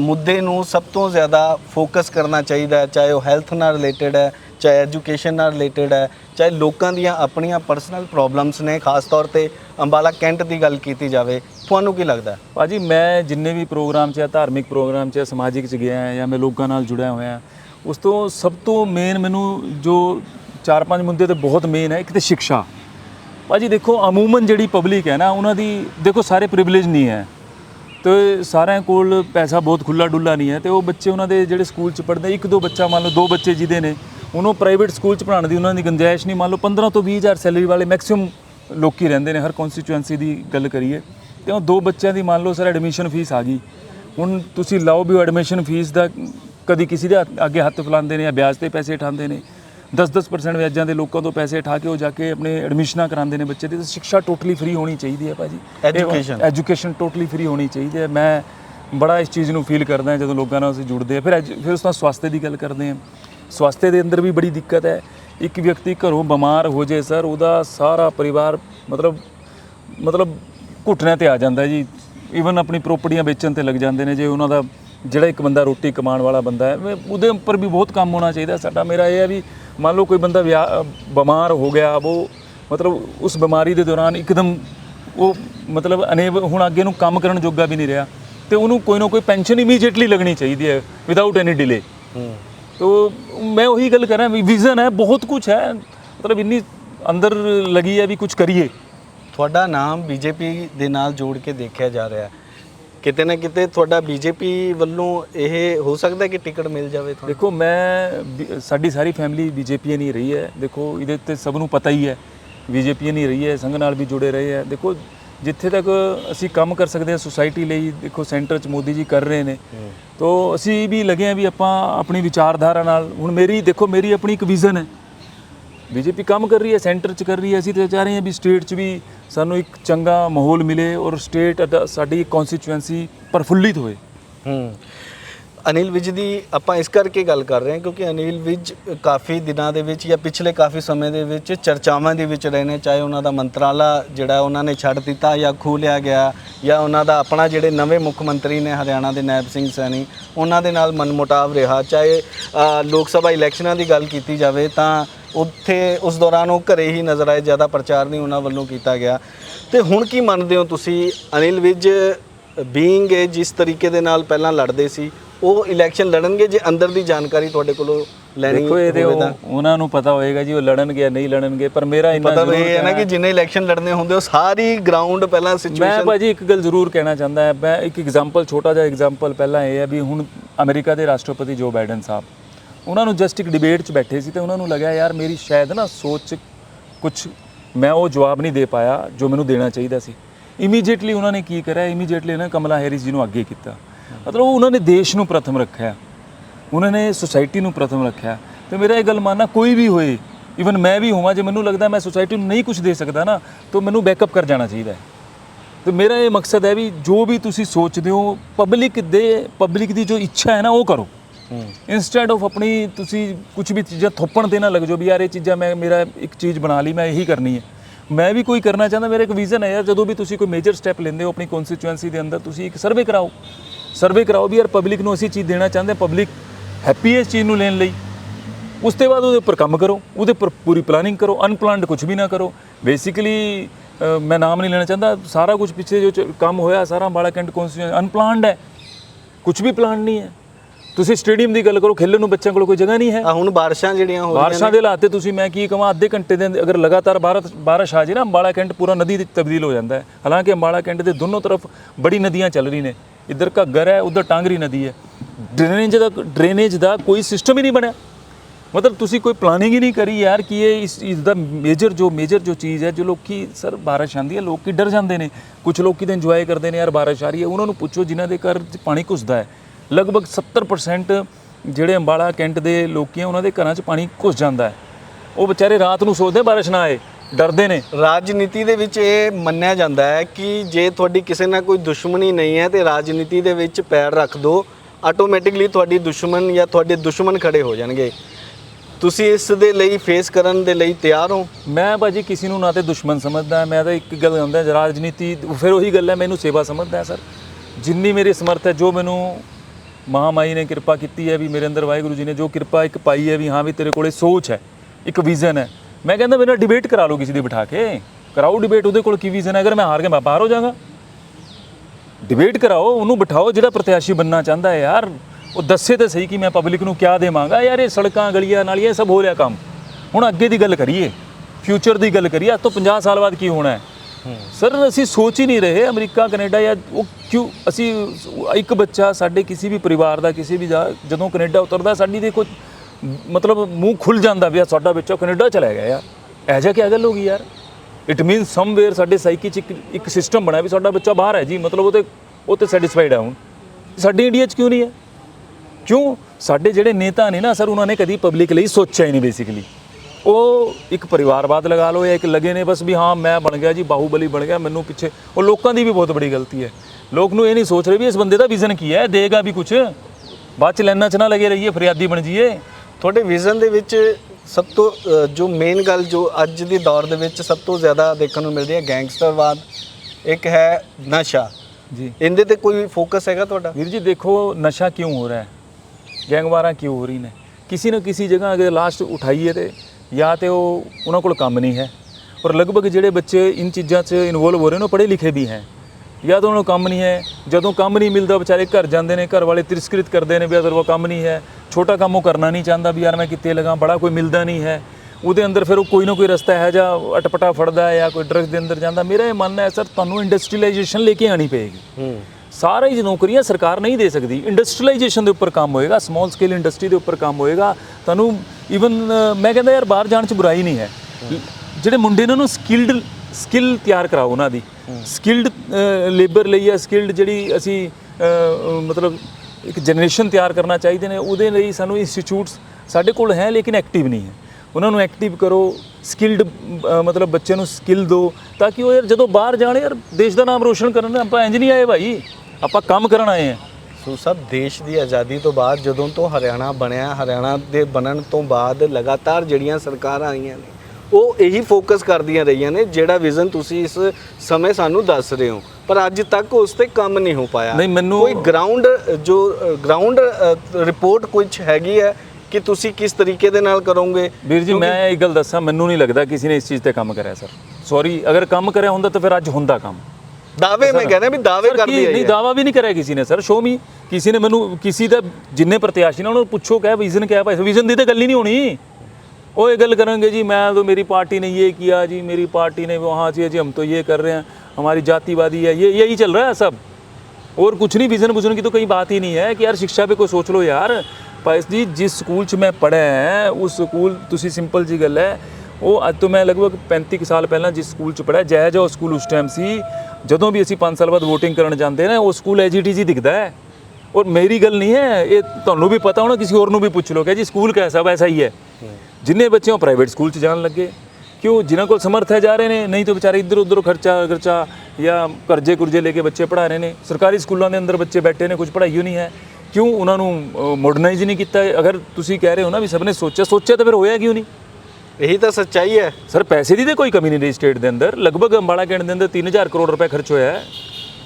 ਮੁੱਦੇ ਨੂੰ ਸਭ ਤੋਂ ਜ਼ਿਆਦਾ ਫੋਕਸ ਕਰਨਾ ਚਾਹੀਦਾ ਹੈ ਚਾਹੇ ਉਹ ਹੈਲਥ ਨਾਲ ਰਿਲੇਟਡ ਹੈ, ਚਾਹੇ ਐਜੂਕੇਸ਼ਨ ਨਾਲ ਰਿਲੇਟਡ ਹੈ, ਚਾਹੇ ਲੋਕਾਂ ਦੀਆਂ ਆਪਣੀਆਂ ਪਰਸਨਲ ਪ੍ਰੋਬਲਮਸ ਨੇ, ਖਾਸ ਤੌਰ ਤੇ ਅੰਬਾਲਾ ਕੈਂਟ ਦੀ ਗੱਲ ਕੀਤੀ ਜਾਵੇ, ਤੁਹਾਨੂੰ ਕੀ ਲੱਗਦਾ ਹੈ? ਭਾਜੀ, ਮੈਂ ਜਿੰਨੇ ਵੀ ਪ੍ਰੋਗਰਾਮ 'ਚ ਜਾਂ ਧਾਰਮਿਕ ਪ੍ਰੋਗਰਾਮ 'ਚ ਜਾਂ ਸਮਾਜਿਕ 'ਚ ਗਿਆ ਹਾਂ ਜਾਂ ਮੈਂ ਲੋਕਾਂ ਨਾਲ ਜੁੜਿਆ ਹੋਇਆ ਉਸ ਤੋਂ ਸਭ ਤੋਂ ਮੇਨ ਮੈਨੂੰ ਜੋ ਚਾਰ ਪੰਜ ਮੁੱਦੇ ਤੇ ਬਹੁਤ ਮੇਨ ਹੈ, ਇੱਕ ਤੇ ਸਿੱਖਿਆ ਭਾਜੀ ਦੇਖੋ, ਅਮੂਮਨ ਜਿਹੜੀ ਪਬਲਿਕ ਹੈ ਨਾ, ਉਹਨਾਂ ਦੀ ਦੇਖੋ, ਸਾਰੇ ਪ੍ਰਿਵਿਲੇਜ ਨਹੀਂ ਹੈ। ਤੇ ਸਾਰਿਆਂ ਕੋਲ ਪੈਸਾ ਬਹੁਤ ਖੁੱਲਾ ਡੁੱਲਾ ਨਹੀਂ ਹੈ। ਤੇ ਉਹ ਬੱਚੇ ਉਹਨਾਂ ਦੇ ਜਿਹੜੇ ਸਕੂਲ 'ਚ ਪੜ੍ਹਦੇ, ਇੱਕ ਦੋ ਬੱਚਾ ਮੰਨ ਲਓ, ਦੋ ਬੱਚੇ ਜਿਹਦੇ ਨੇ, ਉਹਨੂੰ ਪ੍ਰਾਈਵੇਟ ਸਕੂਲ 'ਚ ਪੜ੍ਹਾਉਣ ਦੀ ਉਹਨਾਂ ਦੀ ਗੁੰਜਾਇਸ਼ ਨਹੀਂ। ਮੰਨ ਲਓ 15 ਤੋਂ 20000 ਸੈਲਰੀ ਵਾਲੇ ਮੈਕਸਿਮਮ ਲੋਕੀ ਰਹਿੰਦੇ ਨੇ, ਹਰ ਕਨਸਟੀਚੁਐਂਸੀ ਦੀ ਗੱਲ ਕਰੀਏ। ਤੇ ਉਹ ਦੋ ਬੱਚਿਆਂ ਦੀ ਮੰਨ ਲਓ, ਸਰ ਐਡਮਿਸ਼ਨ ਫੀਸ ਆ ਗਈ। ਹੁਣ ਤੁਸੀਂ ਲਾਓ ਵੀ ਐਡਮਿਸ਼ਨ ਫੀਸ ਦਾ ਕਦੀ ਕਿਸੇ ਦੇ ਅੱਗੇ ਹੱਥ ਫਲਾਉਂਦੇ ਨੇ ਜਾਂ ਵਿਆਜ ਤੇ ਪੈਸੇ ਉਠਾਉਂਦੇ ਨੇ। 10-10% ਵਿਆਜਾਂ ਦੇ ਲੋਕਾਂ ਤੋਂ ਪੈਸੇ ਉਠਾ ਕੇ ਉਹ ਜਾ ਕੇ ਆਪਣੇ ਐਡਮਿਸ਼ਨਾਂ ਕਰਾਉਂਦੇ ਨੇ ਬੱਚੇ ਦੀ ਤਾਂ ਸਿੱਖਿਆ ਟੋਟਲੀ ਫ੍ਰੀ ਹੋਣੀ ਚਾਹੀਦੀ ਹੈ ਭਾਜੀ। Education। ਐਜੂਕੇਸ਼ਨ ਟੋਟਲੀ ਫ੍ਰੀ ਹੋਣੀ ਚਾਹੀਦੀ ਹੈ। ਮੈਂ ਬੜਾ ਇਸ ਚੀਜ਼ ਨੂੰ ਫੀਲ ਕਰਦਾ ਜਦੋਂ ਲੋਕਾਂ ਨਾਲ ਅਸੀਂ ਜੁੜਦੇ ਆ ਫਿਰ ਫਿਰ ਉਸ ਤੋਂ ਸਵਾਸਥ ਦੀ ਗੱਲ ਕਰਦੇ ਹਾਂ। ਸਵਾਸਥ ਦੇ ਅੰਦਰ ਵੀ ਬੜੀ ਦਿੱਕਤ ਹੈ। ਇੱਕ ਵਿਅਕਤੀ ਘਰੋਂ ਬਿਮਾਰ ਹੋ ਜੇ ਸਰ ਉਹਦਾ ਸਾਰਾ ਪਰਿਵਾਰ ਮਤਲਬ ਮਤਲਬ ਘੁੱਟਣੇ ਤੇ ਆ ਜਾਂਦਾ ਜੀ। ਈਵਨ ਆਪਣੀ ਪ੍ਰਾਪਰਟੀਆਂ ਵੇਚਣ ਤੇ ਲੱਗ ਜਾਂਦੇ ਨੇ। ਜੇ ਉਹਨਾਂ ਦਾ ਜਿਹੜਾ ਇੱਕ ਬੰਦਾ ਰੋਟੀ ਕਮਾਉਣ ਵਾਲਾ ਬੰਦਾ ਹੈ ਉਹਦੇ ਉੱਪਰ ਵੀ ਬਹੁਤ ਕੰਮ ਹੋਣਾ ਚਾਹੀਦਾ ਸਾਡਾ ਮੇਰਾ ਇਹ ਹੈ ਵੀ ਮੰਨ ਲਓ ਕੋਈ ਬੰਦਾ ਵਿਆਹ- ਬਿਮਾਰ ਹੋ ਗਿਆ ਉਹ ਮਤਲਬ ਉਸ ਬਿਮਾਰੀ ਦੇ ਦੌਰਾਨ ਇੱਕਦਮ ਉਹ ਮਤਲਬ ਅਨੇਬ ਹੁਣ ਅੱਗੇ ਨੂੰ ਕੰਮ ਕਰਨ ਜੋਗਾ ਵੀ ਨਹੀਂ ਰਿਹਾ ਤੇ ਉਹਨੂੰ ਕੋਈ ਨਾ ਕੋਈ ਪੈਨਸ਼ਨ ਇਮੀਡੀਏਟਲੀ ਲੱਗਣੀ ਚਾਹੀਦੀ ਹੈ ਵਿਦਆਊਟ ਐਨੀ ਡਿਲੇ ਹੂੰ। ਤੋ ਮੈਂ ਉਹੀ ਗੱਲ ਕਰ ਰਿਹਾ ਵੀ ਵਿਜ਼ਨ ਹੈ ਬਹੁਤ ਕੁਝ ਹੈ ਮਤਲਬ ਇੰਨੀ ਅੰਦਰ ਲਗੀ ਹੈ ਵੀ ਕੁਝ ਕਰੀਏ। ਤੁਹਾਡਾ ਨਾਮ ਬੀਜੇਪੀ ਦੇ ਨਾਲ ਜੋੜ ਕੇ ਦੇਖਿਆ ਜਾ ਰਿਹਾ। ਹੈ ਕਿਤੇ ਨਾ ਕਿਤੇ ਤੁਹਾਡਾ ਬੀਜੇਪੀ ਵੱਲੋਂ ਇਹ ਹੋ ਸਕਦਾ ਕਿ ਟਿਕਟ ਮਿਲ ਜਾਵੇ ਤੁਹਾਨੂੰ? ਦੇਖੋ ਮੈਂ ਸਾਡੀ ਸਾਰੀ ਫੈਮਿਲੀ ਬੀਜੇਪੀ ਨਹੀਂ ਰਹੀ ਹੈ। ਦੇਖੋ ਇਹਦੇ ਤੇ ਸਭ ਨੂੰ ਪਤਾ ਹੀ ਹੈ ਬੀਜੇਪੀ ਨਹੀਂ ਰਹੀ ਹੈ ਸੰਘ ਨਾਲ ਵੀ ਜੁੜੇ ਰਹੇ ਹੈ। ਦੇਖੋ ਜਿੱਥੇ ਤੱਕ ਅਸੀਂ ਕੰਮ ਕਰ ਸਕਦੇ ਹਾਂ ਸੁਸਾਇਟੀ ਲਈ ਦੇਖੋ ਸੈਂਟਰ 'ਚ ਮੋਦੀ ਜੀ ਕਰ ਰਹੇ ਨੇ। ਤੋ ਅਸੀਂ ਵੀ ਲੱਗੇ ਹਾਂ ਵੀ ਆਪਾਂ ਆਪਣੀ ਵਿਚਾਰਧਾਰਾ ਨਾਲ। ਹੁਣ ਮੇਰੀ ਦੇਖੋ ਮੇਰੀ ਆਪਣੀ ਇੱਕ ਵਿਜ਼ਨ ਹੈ। ਬੀਜੇਪੀ ਕੰਮ ਕਰ ਰਹੀ ਹੈ, ਸੈਂਟਰ 'ਚ ਕਰ ਰਹੀ ਹੈ। ਅਸੀਂ ਤਾਂ ਚਾਹ ਰਹੇ ਹਾਂ ਵੀ ਸਟੇਟ 'ਚ ਵੀ ਸਾਨੂੰ ਇੱਕ ਚੰਗਾ ਮਾਹੌਲ ਮਿਲੇ ਔਰ ਸਟੇਟ ਸਾਡੀ ਕਨਸਟੀਚੁਐਂਸੀ ਪ੍ਰਫੁੱਲਿਤ ਹੋਏ। ਹੂੰ। ਅਨਿਲ ਵਿਜ ਦੀ ਆਪਾਂ ਇਸ ਕਰਕੇ ਗੱਲ ਕਰ ਰਹੇ ਹਾਂ ਕਿਉਂਕਿ ਅਨਿਲ ਵਿਜ ਕਾਫੀ ਦਿਨਾਂ ਦੇ ਵਿੱਚ ਜਾਂ ਪਿਛਲੇ ਕਾਫੀ ਸਮੇਂ ਦੇ ਵਿੱਚ ਚਰਚਾਵਾਂ ਦੇ ਵਿੱਚ ਰਹੇ ਨੇ, ਚਾਹੇ ਉਹਨਾਂ ਦਾ ਮੰਤਰਾਲਾ ਜਿਹੜਾ ਉਹਨਾਂ ਨੇ ਛੱਡ ਦਿੱਤਾ ਜਾਂ ਖੋਹ ਲਿਆ ਗਿਆ ਜਾਂ ਉਹਨਾਂ ਦਾ ਆਪਣਾ ਜਿਹੜੇ ਨਵੇਂ ਮੁੱਖ ਮੰਤਰੀ ਨੇ ਹਰਿਆਣਾ ਦੇ ਨਾਇਬ ਸਿੰਘ ਸੈਣੀ, ਉਹਨਾਂ ਦੇ ਨਾਲ ਮਨਮੁਟਾਵ ਰਿਹਾ। ਚਾਹੇ ਲੋਕ ਸਭਾ ਇਲੈਕਸ਼ਨਾਂ ਦੀ ਗੱਲ ਕੀਤੀ ਜਾਵੇ ਤਾਂ ਉੱਥੇ ਉਸ ਦੌਰਾਨ ਉਹ ਘਰੇ ਹੀ ਨਜ਼ਰ ਆਏ, ਜ਼ਿਆਦਾ ਪ੍ਰਚਾਰ ਨਹੀਂ ਉਹਨਾਂ ਵੱਲੋਂ ਕੀਤਾ ਗਿਆ। ਤੇ ਹੁਣ ਕੀ ਮੰਨਦੇ ਹੋ ਤੁਸੀਂ? ਅਨਿਲ ਵਿਜ ਬੀਇੰਗ ਜਿਸ ਤਰੀਕੇ ਦੇ ਨਾਲ ਪਹਿਲਾਂ ਲੜਦੇ ਸੀ ਉਹ ਇਲੈਕਸ਼ਨ ਲੜਨਗੇ ਜੇ ਅੰਦਰ ਦੀ ਜਾਣਕਾਰੀ ਤੁਹਾਡੇ ਕੋਲੋਂ ਲੈਣੀ ਦੇਖੋ ਇਹ ਤੇ ਹੋਵੇ ਉਹ- ਤਾਂ। ਉਹਨਾਂ ਨੂੰ ਪਤਾ ਹੋਏਗਾ ਜੀ ਉਹ ਲੜਨਗੇ ਜਾਂ ਨਹੀਂ ਲੜਨਗੇ ਪਰ ਮੇਰਾ ਇੰਨਾ ਜ਼ਰੂਰ ਇਹ ਹੈ ਨਾ ਕਿ ਜਿੰਨੇ ਇਲੈਕਸ਼ਨ ਲੜਨੇ ਹੁੰਦੇ ਉਹ ਸਾਰੀ ਗਰਾਊਂਡ ਪਹਿਲਾਂ ਮੈਂ ਸਿਚੁਏਸ਼ਨ ਭਾਜੀ ਇੱਕ ਗੱਲ ਜ਼ਰੂਰ ਕਹਿਣਾ ਚਾਹੁੰਦਾ ਹਾਂ। ਮੈਂ ਇੱਕ ਐਗਜ਼ਾਮਪਲ ਛੋਟਾ ਜਿਹਾ ਐਗਜ਼ਾਮਪਲ ਪਹਿਲਾਂ ਇਹ ਹੈ ਵੀ ਹੁਣ ਅਮਰੀਕਾ ਦੇ ਰਾਸ਼ਟਰਪਤੀ ਜੋ ਬਾਈਡਨ ਸਾਹਿਬ ਉਹਨਾਂ ਨੂੰ ਜਸਟ ਇੱਕ ਡਿਬੇਟ 'ਚ ਬੈਠੇ ਸੀ ਤੇ ਉਹਨਾਂ ਨੂੰ ਲੱਗਿਆ ਯਾਰ ਮੇਰੀ ਸ਼ਾਇਦ ਨਾ ਸੋਚ ਕੁਝ ਮੈਂ ਉਹ ਜਵਾਬ ਨਹੀਂ ਦੇ ਪਾਇਆ ਜੋ ਮੈਨੂੰ ਦੇਣਾ ਚਾਹੀਦਾ ਸੀ। ਇਮੀਡੀਏਟਲੀ ਉਹਨਾਂ ਨੇ ਕੀ ਕਰਿਆ? ਇਮੀਡੀਏਟਲੀ ਨਾ ਕਮਲਾ ਹੈਰਿਸ ਜੀ ਨੂੰ ਅੱਗੇ ਕੀਤਾ। ਮਤਲਬ ਉਹਨਾਂ ਨੇ ਦੇਸ਼ ਨੂੰ ਪ੍ਰਥਮ ਰੱਖਿਆ। ਉਹਨਾਂ ਨੇ ਸੁਸਾਇਟੀ ਨੂੰ ਪ੍ਰਥਮ ਰੱਖਿਆ। ਤੇ ਮੇਰਾ ਇਹ ਗੱਲ ਮੰਨਣਾ ਕੋਈ ਵੀ ਹੋਏ ਇਵਨ ਮੈਂ ਵੀ ਹੋਵਾਂ ਜੇ ਮੈਨੂੰ ਲੱਗਦਾ ਮੈਂ ਸੁਸਾਇਟੀ ਨੂੰ ਨਹੀਂ ਕੁਝ ਦੇ ਸਕਦਾ ਨਾ ਤਾਂ ਮੈਨੂੰ ਬੈਕਅਪ ਕਰ ਜਾਣਾ ਚਾਹੀਦਾ ਹੈ। ਤੇ ਮੇਰਾ ਇਹ ਮਕਸਦ ਹੈ ਵੀ ਜੋ ਵੀ ਤੁਸੀਂ ਸੋਚਦੇ ਹੋ ਪਬਲਿਕ ਦੇ ਪਬਲਿਕ ਦੀ ਜੋ ਇੱਛਾ ਹੈ ਨਾ ਉਹ ਕਰੋ। ਇਨਸਟੈਡ ਆਫ ਆਪਣੀ ਤੁਸੀਂ ਕੁਝ ਵੀ ਚੀਜ਼ਾਂ ਥੋਪਣ ਤੇ ਨਾ ਲੱਗ ਜਾਓ ਵੀ ਯਾਰ ਇਹ ਚੀਜ਼ਾਂ ਮੈਂ ਮੇਰਾ ਇੱਕ ਚੀਜ਼ ਬਣਾ ਲਈ ਮੈਂ ਇਹੀ ਕਰਨੀ ਹੈ। ਮੈਂ ਵੀ ਕੋਈ ਕਰਨਾ ਚਾਹੁੰਦਾ ਮੇਰਾ ਇੱਕ ਵਿਜ਼ਨ ਹੈ ਯਾਰ ਜਦੋਂ ਵੀ ਤੁਸੀਂ ਕੋਈ ਮੇਜਰ ਸਟੈਪ ਲੈਂਦੇ ਹੋ ਆਪਣੀ ਕਨਸਟੀਚੁਐਂਸੀ ਦੇ ਅੰਦਰ ਤੁਸੀਂ ਇੱਕ ਸਰਵੇ ਕਰਾਓ। ਸਰਵੇ ਕਰਾਓ ਵੀ ਯਾਰ ਪਬਲਿਕ ਨੂੰ ਅਸੀਂ ਚੀਜ਼ ਦੇਣਾ ਚਾਹੁੰਦੇ ਪਬਲਿਕ ਹੈਪੀ ਇਸ ਚੀਜ਼ ਨੂੰ ਲੈਣ ਲਈ। ਉਸ ਤੋਂ ਬਾਅਦ ਉਹਦੇ ਉੱਪਰ ਕੰਮ ਕਰੋ ਉਹਦੇ ਉੱਪਰ ਪੂਰੀ ਪਲਾਨਿੰਗ ਕਰੋ ਅਨਪਲਾਨਡ ਕੁਝ ਵੀ ਨਾ ਕਰੋ। ਬੇਸਿਕਲੀ ਮੈਂ ਨਾਮ ਨਹੀਂ ਲੈਣਾ ਚਾਹੁੰਦਾ ਸਾਰਾ ਕੁਝ ਪਿੱਛੇ ਜੋ ਕੰਮ ਹੋਇਆ ਸਾਰਾ ਅੰਬਾਲਾ ਕੈਂਟ ਕਨਸਟੀਚੁਐਂਸੀ ਅਨਪਲਾਨਡ ਹੈ। ਕੁਝ ਵੀ ਪਲਾਨ ਨਹੀਂ ਹੈ। ਤੁਸੀਂ ਸਟੇਡੀਅਮ ਦੀ ਗੱਲ ਕਰੋ ਖੇਲਣ ਨੂੰ ਬੱਚਿਆਂ ਕੋਲ ਕੋਈ ਜਗ੍ਹਾ ਨਹੀਂ ਹੈ। ਆ ਹੁਣ ਬਾਰਿਸ਼ਾਂ ਜਿਹੜੀਆਂ ਹੋ ਰਹੀਆਂ ਬਾਰਿਸ਼ਾਂ ਦੇ ਹਾਲਾਤ ਤੇ ਤੁਸੀਂ ਮੈਂ ਕੀ ਕਹਾਂ ਅੱਧੇ ਘੰਟੇ ਦੇ ਅਗਰ ਲਗਾਤਾਰ ਬਾਰਿਸ਼ ਬਾਰਿਸ਼ ਆ ਜੇ ਨਾ ਅੰਬਾਲਾ ਕੈਂਟ ਪੂਰਾ ਨਦੀ ਵਿੱਚ ਤਬਦੀਲ ਹੋ ਜਾਂਦਾ ਹੈ। ਹਾਲਾਂਕਿ ਅੰਬਾਲਾ ਕੈਂਟ ਦੇ ਦੋਨੋਂ ਤਰਫ ਬੜੀ ਨਦੀਆਂ ਚੱਲ ਰਹੀ ਨੇ। ਇੱਧਰ ਘੱਗਰ ਹੈ, ਉੱਧਰ ਟਾਂਗਰੀ ਨਦੀ ਹੈ। ਡਰੇਨੇਜ ਦਾ ਡਰੇਨੇਜ ਦਾ ਕੋਈ ਸਿਸਟਮ ਹੀ ਨਹੀਂ ਬਣਿਆ। ਮਤਲਬ ਤੁਸੀਂ ਕੋਈ ਪਲਾਨਿੰਗ ਹੀ ਨਹੀਂ ਕਰੀ ਯਾਰ ਕਿ ਇਹ ਇਸ ਇਸ ਦਾ ਮੇਜਰ ਜੋ ਮੇਜਰ ਜੋ ਚੀਜ਼ ਹੈ, ਜੋ ਲੋਕੀ ਸਰ ਬਾਰਿਸ਼ ਆਂਦੀ ਹੈ, ਲੋਕੀ ਡਰ ਜਾਂਦੇ ਨੇ। ਕੁਝ ਲੋਕੀ ਤਾਂ ਇੰਜੋਏ ਕਰਦੇ ਨੇ ਯਾਰ ਬਾਰਿਸ਼ ਆ ਰਹੀ ਹੈ। ਉਹਨਾਂ ਨੂੰ ਪੁੱਛੋ ਜਿਨ੍ਹਾਂ ਦੇ ਘਰ 'ਚ ਪਾਣੀ ਘੁਸਦਾ ਹੈ। ਲਗਭਗ 70% ਜਿਹੜੇ ਅੰਬਾਲਾ, ਕੈਂਟ ਦੇ ਲੋਕੀ ਆ, ਉਹਨਾਂ ਦੇ ਘਰਾਂ 'ਚ ਪਾਣੀ ਘੁਸ ਜਾਂਦਾ ਹੈ। ਉਹ ਵਿਚਾਰੇ ਰਾਤ ਨੂੰ ਸੋਚਦੇ ਬਾਰਿਸ਼ ਨਾ ਆਏ। ਡਰਦੇ ਨੇ। ਰਾਜਨੀਤੀ ਦੇ ਵਿੱਚ ਇਹ ਮੰਨਿਆ ਜਾਂਦਾ ਹੈ ਕਿ ਜੇ ਤੁਹਾਡੀ ਕਿਸੇ ਨਾਲ ਕੋਈ ਦੁਸ਼ਮਣੀ ਨਹੀਂ ਹੈ ਤੇ ਰਾਜਨੀਤੀ ਦੇ ਵਿੱਚ ਪੈਰ ਰੱਖ ਦਿਓ ਆਟੋਮੈਟਿਕਲੀ ਤੁਹਾਡੀ ਦੁਸ਼ਮਣ ਜਾਂ ਤੁਹਾਡੇ ਦੁਸ਼ਮਣ ਖੜੇ ਹੋ ਜਾਣਗੇ। ਤੁਸੀਂ ਇਸ ਦੇ ਲਈ ਫੇਸ ਕਰਨ ਦੇ ਲਈ ਤਿਆਰ ਹੋ? ਮੈਂ ਭਾਜੀ ਕਿਸੇ ਨੂੰ ਨਾ ਤੇ ਦੁਸ਼ਮਣ ਸਮਝਦਾ ਮੈਂ ਤਾਂ ਇੱਕ ਗੱਲ ਹੁੰਦਾ ਰਾਜਨੀਤੀ ਫਿਰ ਉਹੀ ਗੱਲ ਹੈ ਮੈਨੂੰ ਸੇਵਾ ਸਮਝਦਾ ਸਰ। ਜਿੰਨੀ ਮੇਰੀ ਸਮਰਥ ਹੈ ਜੋ ਮੈਨੂੰ ਮਹਾਮਾਈ ਨੇ ਕਿਰਪਾ ਕੀਤੀ ਹੈ ਵੀ ਮੇਰੇ ਅੰਦਰ ਵਾਹਿਗੁਰੂ ਜੀ ਨੇ ਜੋ ਕਿਰਪਾ ਇੱਕ ਪਾਈ ਹੈ ਵੀ ਹਾਂ ਵੀ ਤੇਰੇ ਕੋਲੇ ਸੋਚ ਹੈ ਇੱਕ ਵਿਜ਼ਨ ਹੈ ਮੈਂ ਕਹਿੰਦਾ ਮੇਰੇ ਨਾਲ ਡਿਬੇਟ ਕਰਾ ਲਓ ਕਿਸੇ ਦੀ ਬਿਠਾ ਕੇ। ਕਰਾਓ ਡਿਬੇਟ ਉਹਦੇ ਕੋਲ ਕੀ ਵਿਜ਼ਨ ਹੈ ਅਗਰ ਮੈਂ ਹਾਰ ਗਿਆ ਮੈਂ ਬਾਹਰ ਹੋ ਜਾਵਾਂਗਾ। ਡਿਬੇਟ ਕਰਾਓ ਉਹਨੂੰ ਬਿਠਾਓ ਜਿਹੜਾ ਪ੍ਰਤਿਆਸ਼ੀ ਬੰਨਣਾ ਚਾਹੁੰਦਾ ਹੈ ਯਾਰ। ਉਹ ਦੱਸੇ ਤਾਂ ਸਹੀ ਕਿ ਮੈਂ ਪਬਲਿਕ ਨੂੰ ਕਿਆ ਦੇਵਾਂਗਾ। ਯਾਰ ਇਹ ਸੜਕਾਂ ਗਲੀਆਂ ਨਾਲੀਆਂ ਇਹ ਸਭ ਹੋ ਰਿਹਾ ਕੰਮ। ਹੁਣ ਅੱਗੇ ਦੀ ਗੱਲ ਕਰੀਏ ਫਿਊਚਰ ਦੀ ਗੱਲ ਕਰੀਏ ਅੱਜ ਤੋਂ 50 ਸਾਲ ਬਾਅਦ ਕੀ ਹੋਣਾ ਹੈ? ਸਰ ਅਸੀਂ ਸੋਚ ਹੀ ਨਹੀਂ ਰਹੇ ਅਮਰੀਕਾ ਕੈਨੇਡਾ ਜਾਂ ਉਹ ਕਿਉਂ ਅਸੀਂ ਇੱਕ ਬੱਚਾ ਸਾਡੇ ਕਿਸੇ ਵੀ ਪਰਿਵਾਰ ਦਾ ਕਿਸੇ ਵੀ ਜਦੋਂ ਕੈਨੇਡਾ ਉਤਰਦਾ ਸਾਡੀ ਦੇਖੋ ਮਤਲਬ ਮੂੰਹ ਖੁੱਲ ਜਾਂਦਾ ਵੀ ਆਹ ਸਾਡਾ ਬੱਚਾ ਕੈਨੇਡਾ ਚਲਾ ਗਿਆ ਯਾਰ। ਇਹ ਜਿਹਾ ਕੀ ਗੱਲ ਹੋ ਗਈ ਯਾਰ? ਇਟ ਮੀਨਸ ਸਮਵੇਅਰ ਸਾਡੇ ਸਾਈਕੀ ਚ ਇੱਕ ਇੱਕ ਸਿਸਟਮ ਬਣਿਆ ਵੀ ਸਾਡਾ ਬੱਚਾ ਬਾਹਰ ਹੈ ਜੀ, ਮਤਲਬ ਉਹ ਤੇ ਉਹ ਤੇ ਸੈਟੀਸਫਾਈਡ ਹੈ ਹੁਣ। ਸਾਡੀ ਇੰਡੀਆ 'ਚ ਕਿਉਂ ਨਹੀਂ ਹੈ? ਕਿਉਂ? ਸਾਡੇ ਜਿਹੜੇ ਨੇਤਾ ਨੇ ਨਾ, ਸਰ, ਉਹਨਾਂ ਨੇ ਕਦੀ ਪਬਲਿਕ ਲਈ ਸੋਚਿਆ ਹੀ ਨਹੀਂ ਬੇਸਿਕਲੀ ਉਹ ਇੱਕ ਪਰਿਵਾਰਵਾਦ ਲਗਾ ਲਓ ਜਾਂ ਇੱਕ ਲੱਗੇ ਨੇ ਬਸ ਵੀ ਹਾਂ, ਮੈਂ ਬਣ ਗਿਆ ਜੀ, ਬਾਹੂਬਲੀ ਬਣ ਗਿਆ, ਮੈਨੂੰ ਪਿੱਛੇ, ਉਹ ਲੋਕਾਂ ਦੀ ਵੀ ਬਹੁਤ ਬੜੀ ਗਲਤੀ ਹੈ। ਲੋਕ ਨੂੰ ਇਹ ਨਹੀਂ ਸੋਚ ਰਹੇ ਵੀ ਇਸ ਬੰਦੇ ਦਾ ਵਿਜ਼ਨ ਕੀ ਹੈ, ਦੇਗਾ ਵੀ ਕੁਝ ਬਾਅਦ ਚ ਲੈਣਾ ਚ ਨਾ ਲੱਗੇ ਰਹੀਏ, ਫਰਿਆਦੀ ਬਣ ਜਾਈਏ। ਤੁਹਾਡੇ ਵਿਜ਼ਨ ਦੇ ਵਿੱਚ ਸਭ ਤੋਂ ਅ, ਜੋ ਮੇਨ ਗੱਲ ਜੋ ਅੱਜ ਦੇ ਦੌਰ ਦੇ ਵਿੱਚ ਸਭ ਤੋਂ ਜ਼ਿਆਦਾ ਦੇਖਣ ਨੂੰ ਮਿਲ ਰਹੀ ਹੈ ਗੈਂਗਸਟਰਵਾਦ ਇੱਕ ਹੈ ਨਸ਼ਾ। ਜੀ। ਇਹਦੇ ਤੇ ਕੋਈ ਫੋਕਸ ਹੈਗਾ ਤੁਹਾਡਾ? ਵੀਰ ਜੀ ਦੇਖੋ ਨਸ਼ਾ ਕਿਉਂ ਹੋ ਰਿਹਾ ਹੈ? ਗੈਂਗਵਾਰਾਂ ਕਿਉਂ ਹੋ ਰਹੀ ਨੇ? ਕਿਸੇ ਨਾ ਕਿਸੇ ਜਗ੍ਹਾ ਅਗਰ ਲਾਸਟ ਉਠਾਈਏ ਤੇ ਜਾਂ ਤੇ ਉਹ ਉਹਨਾਂ ਕੋਲ ਕੰਮ ਨਹੀਂ ਹੈ। ਔਰ ਲਗਭਗ ਜਿਹੜੇ ਬੱਚੇ ਇਨ ਚੀਜ਼ਾਂ 'ਚ ਇਨਵੋਲਵ ਹੋ ਰਹੇ ਨੇ ਉਹ ਪੜ੍ਹੇ ਲਿਖੇ ਵੀ ਹੈ। ਜਾਂ ਤਾਂ ਉਹਨਾਂ ਨੂੰ ਕੰਮ ਨਹੀਂ ਹੈ। ਜਦੋਂ ਕੰਮ ਨਹੀਂ ਮਿਲਦਾ ਵਿਚਾਰੇ ਘਰ ਜਾਂਦੇ ਨੇ ਘਰ ਵਾਲੇ ਤਿਰਸਕ੍ਰਿਤ ਕਰਦੇ ਨੇ ਵੀ ਅਗਰ ਉਹ ਕੰਮ ਨਹੀਂ ਹੈ ਛੋਟਾ ਕੰਮ ਉਹ ਕਰਨਾ ਨਹੀਂ ਚਾਹੁੰਦਾ ਵੀ ਯਾਰ ਮੈਂ ਕਿੱਥੇ ਲਗਾ ਬੜਾ ਕੋਈ ਮਿਲਦਾ ਨਹੀਂ ਹੈ। ਉਹਦੇ ਅੰਦਰ ਫਿਰ ਉਹ ਕੋਈ ਨਾ ਕੋਈ ਰਸਤਾ ਹੈ ਜਾਂ ਅਟਪਟਾ ਫੜਦਾ ਹੈ ਜਾਂ ਕੋਈ ਡਰੱਗਸ ਦੇ ਅੰਦਰ ਜਾਂਦਾ। ਮੇਰਾ ਇਹ ਮੰਨਣਾ ਹੈ ਸਰ ਤੁਹਾਨੂੰ ਇੰਡਸਟਰੀਲਾਈਜੇਸ਼ਨ ਲੈ ਕੇ ਆਣੀ ਪਏਗੀ। ਸਾਰਾ ਹੀ ਨੌਕਰੀਆਂ ਸਰਕਾਰ ਨਹੀਂ ਦੇ ਸਕਦੀ। ਇੰਡਸਟਰੀਲਾਈਜੇਸ਼ਨ ਦੇ ਉੱਪਰ ਕੰਮ ਹੋਏਗਾ ਸਮਾਲ ਸਕੇਲ ਇੰਡਸਟਰੀ ਦੇ ਉੱਪਰ ਕੰਮ ਹੋਏਗਾ। ਤੁਹਾਨੂੰ ਇਵਨ ਮੈਂ ਕਹਿੰਦਾ ਯਾਰ ਬਾਹਰ ਜਾਣ 'ਚ ਬੁਰਾਈ ਨਹੀਂ ਹੈ। ਜਿਹੜੇ ਮੁੰਡੇ ਨੇ ਉਹਨੂੰ ਸਕਿਲਡ ਸਕਿੱਲ ਤਿਆਰ ਕਰਾਓ ਉਹਨਾਂ ਦੀ। ਸਕਿਲਡ ਲੇਬਰ ਲਈ ਜਾਂ ਸਕਿਲਡ ਜਿਹੜੀ ਅਸੀਂ ਮਤਲਬ ਇੱਕ ਜਨਰੇਸ਼ਨ ਤਿਆਰ ਕਰਨਾ ਚਾਹੀਦੇ ਨੇ, ਉਹਦੇ ਲਈ ਸਾਨੂੰ ਇੰਸਟੀਚਿਊਟਸ ਸਾਡੇ ਕੋਲ ਹੈ ਲੇਕਿਨ ਐਕਟਿਵ ਨਹੀਂ ਹੈ। ਉਹਨਾਂ ਨੂੰ ਐਕਟਿਵ ਕਰੋ ਸਕਿਲਡ ਮਤਲਬ ਬੱਚਿਆਂ ਨੂੰ ਸਕਿੱਲ ਦਿਓ ਤਾਂ ਕਿ ਉਹ ਯਾਰ ਜਦੋਂ ਬਾਹਰ ਜਾਣ ਯਾਰ ਦੇਸ਼ ਦਾ ਨਾਮ ਰੋਸ਼ਨ ਕਰਨ, ਆਪਾਂ ਇੰਜ ਨਹੀਂ ਆਏ ਭਾਈ, ਆਪਾਂ ਕੰਮ ਕਰਨ ਆਏ ਹਾਂ। ਸੋ ਸਭ ਦੇਸ਼ ਦੀ ਆਜ਼ਾਦੀ ਤੋਂ ਬਾਅਦ ਜਦੋਂ ਤੋਂ ਹਰਿਆਣਾ ਬਣਿਆ, ਹਰਿਆਣਾ ਦੇ ਬਣਨ ਤੋਂ ਬਾਅਦ ਲਗਾਤਾਰ ਜਿਹੜੀਆਂ ਸਰਕਾਰਾਂ ਆਈਆਂ ਨੇ ਉਹ ਇਹੀ ਫੋਕਸ ਕਰਦੀਆਂ ਰਹੀਆਂ ਨੇ ਜਿਹੜਾ ਵਿਜ਼ਨ ਤੁਸੀਂ ਇਸ ਸਮੇਂ ਸਾਨੂੰ ਦੱਸ ਰਹੇ ਹੋ। ਪਰ ਅੱਜ ਤੱਕ ਉਸ ਤੇ ਕੰਮ ਨਹੀਂ ਹੋ ਪਾਇਆ। ਨਹੀਂ, ਮੈਨੂੰ- ਕੋਈ ਗਰਾਊਂਡ ਜੋ ਗਰਾਊਂਡ ਰਿਪੋਰਟ ਕੁਝ ਹੈਗੀ ਹੈ ਕਿ ਤੁਸੀਂ ਕਿਸ ਤਰੀਕੇ ਦੇ ਨਾਲ ਕਰੋਗੇ? ਵੀਰ ਜੀ ਮੈਂ ਇਹ ਗੱਲ ਦੱਸਾਂ ਮੈਨੂੰ ਨਹੀਂ ਲੱਗਦਾ ਕਿਸੇ ਨੇ ਇਸ ਚੀਜ਼ ਤੇ ਕੰਮ ਕਰਿਆ ਸਰ। ਸੌਰੀ ਅਗਰ ਕੰਮ ਕਰਿਆ ਹੁੰਦਾ ਤਾਂ ਫਿਰ ਅੱਜ ਹੁੰਦਾ ਕੰਮ। ਦਾਅਵੇ ਮੈਂ ਕਹਿੰਦਾ ਵੀ ਦਾਅਵੇ ਕਰਦੀ ਹੈ ਨਹੀਂ ਦਾਵਾ ਵੀ ਨਹੀਂ ਕਰਿਆ ਕਿਸੇ ਨੇ ਸਰ। ਸ਼ੋ ਮੀ ਕਿਸੇ ਨੇ ਮੈਨੂੰ ਕਿਸੇ ਦਾ ਜਿੰਨੇ ਪ੍ਰਤਿਆਸ਼ੀ ਨੇ ਉਹਨਾਂ ਨੂੰ ਪੁੱਛੋ ਕਿਆ ਵਿਜ਼ਨ ਕਿਆ ਭਾਈ ਵਿਜ਼ਨ ਦੀ ਤਾਂ ਗੱਲ ਹੀ ਨਹੀਂ ਹੋਣੀ। ਉਹ ਇਹ ਗੱਲ करेंगे जी मैं तो मेरी पार्टी ने ये किया जी मेरी पार्टी ने वहाँ से जी हम तो ये कर रहे हैं हमारी जातिवादी है ये यही चल रहा है सब और कुछ नहीं विजन वुजन की तो कहीं बात ही नहीं है कि यार शिक्षा पे कोई सोच लो यार ਭਾਈ ਜੀ ਜਿਸ ਸਕੂਲ 'ਚ ਮੈਂ ਪੜ੍ਹਿਆ ਹੈ ਉਸ ਸਕੂਲ ਤੁਸੀਂ ਸਿੰਪਲ ਜੀ ਗੱਲ ਹੈ ਉਹ ਅੱਜ ਤੋਂ ਮੈਂ ਲਗਭਗ 35 ਕੁ ਸਾਲ ਪਹਿਲਾਂ ਜਿਸ ਸਕੂਲ 'ਚ ਪੜ੍ਹਿਆ ਜੈ ਜੋ ਸਕੂਲ ਉਸ ਟਾਈਮ ਸੀ ਜਦੋਂ ਵੀ ਅਸੀਂ 5 ਸਾਲ ਬਾਅਦ VOTING ਕਰਨ ਜਾਂਦੇ ਨਾ ਉਹ ਸਕੂਲ ਐਜੀਟੀਜੀ ਦਿਖਦਾ ਹੈ ਔਰ ਮੇਰੀ ਗੱਲ ਨਹੀਂ ਹੈ ਇਹ ਤੁਹਾਨੂੰ ਵੀ ਪਤਾ ਹੋਣਾ ਕਿਸੇ ਹੋਰ ਨੂੰ ਵੀ ਪੁੱਛ ਲਓ ਕਿ ਜੀ ਸਕੂਲ ਕੈਸਾ ਵੈਸਾ ਹੀ ਹੈ ਜਿੰਨੇ ਬੱਚੇ ਉਹ ਪ੍ਰਾਈਵੇਟ ਸਕੂਲ 'ਚ ਜਾਣ ਲੱਗੇ ਕਿਉਂ ਜਿਨ੍ਹਾਂ ਕੋਲ ਸਮਰਥ ਹੈ ਜਾ ਰਹੇ ਨੇ ਨਹੀਂ ਤਾਂ ਵਿਚਾਰੇ ਇੱਧਰ ਉੱਧਰ ਖਰਚਾ ਖਰਚਾ ਜਾਂ ਕਰਜ਼ੇ ਕੁਰਜ਼ੇ ਲੈ ਕੇ ਬੱਚੇ ਪੜ੍ਹਾ ਰਹੇ ਨੇ। ਸਰਕਾਰੀ ਸਕੂਲਾਂ ਦੇ ਅੰਦਰ ਬੱਚੇ ਬੈਠੇ ਨੇ ਕੁਝ ਪੜ੍ਹਾਈ ਹੋਈ ਨਹੀਂ ਹੈ। ਕਿਉਂ ਉਹਨਾਂ ਨੂੰ ਮਾਡਰਨਾਈਜ਼ ਨਹੀਂ ਕੀਤਾ? ਅਗਰ ਤੁਸੀਂ ਕਹਿ ਰਹੇ ਹੋ ਨਾ ਵੀ ਸਭ ਨੇ ਸੋਚਿਆ ਸੋਚਿਆ ਤਾਂ ਫਿਰ ਹੋਇਆ ਕਿਉਂ ਨਹੀਂ? ਇਹੀ ਤਾਂ ਸੱਚਾਈ ਹੈ। ਸਰ ਪੈਸੇ ਦੀ ਤੇ ਕੋਈ ਕਮੀ ਨਹੀਂ ਰਹੀ ਸਟੇਟ ਦੇ ਅੰਦਰ। ਲਗਭਗ ਅੰਬਾਲਾ ਕੈਂਟ ਦੇ ਅੰਦਰ 3000 ਕਰੋੜ ਰੁਪਏ ਖਰਚ ਹੋਇਆ ਹੈ।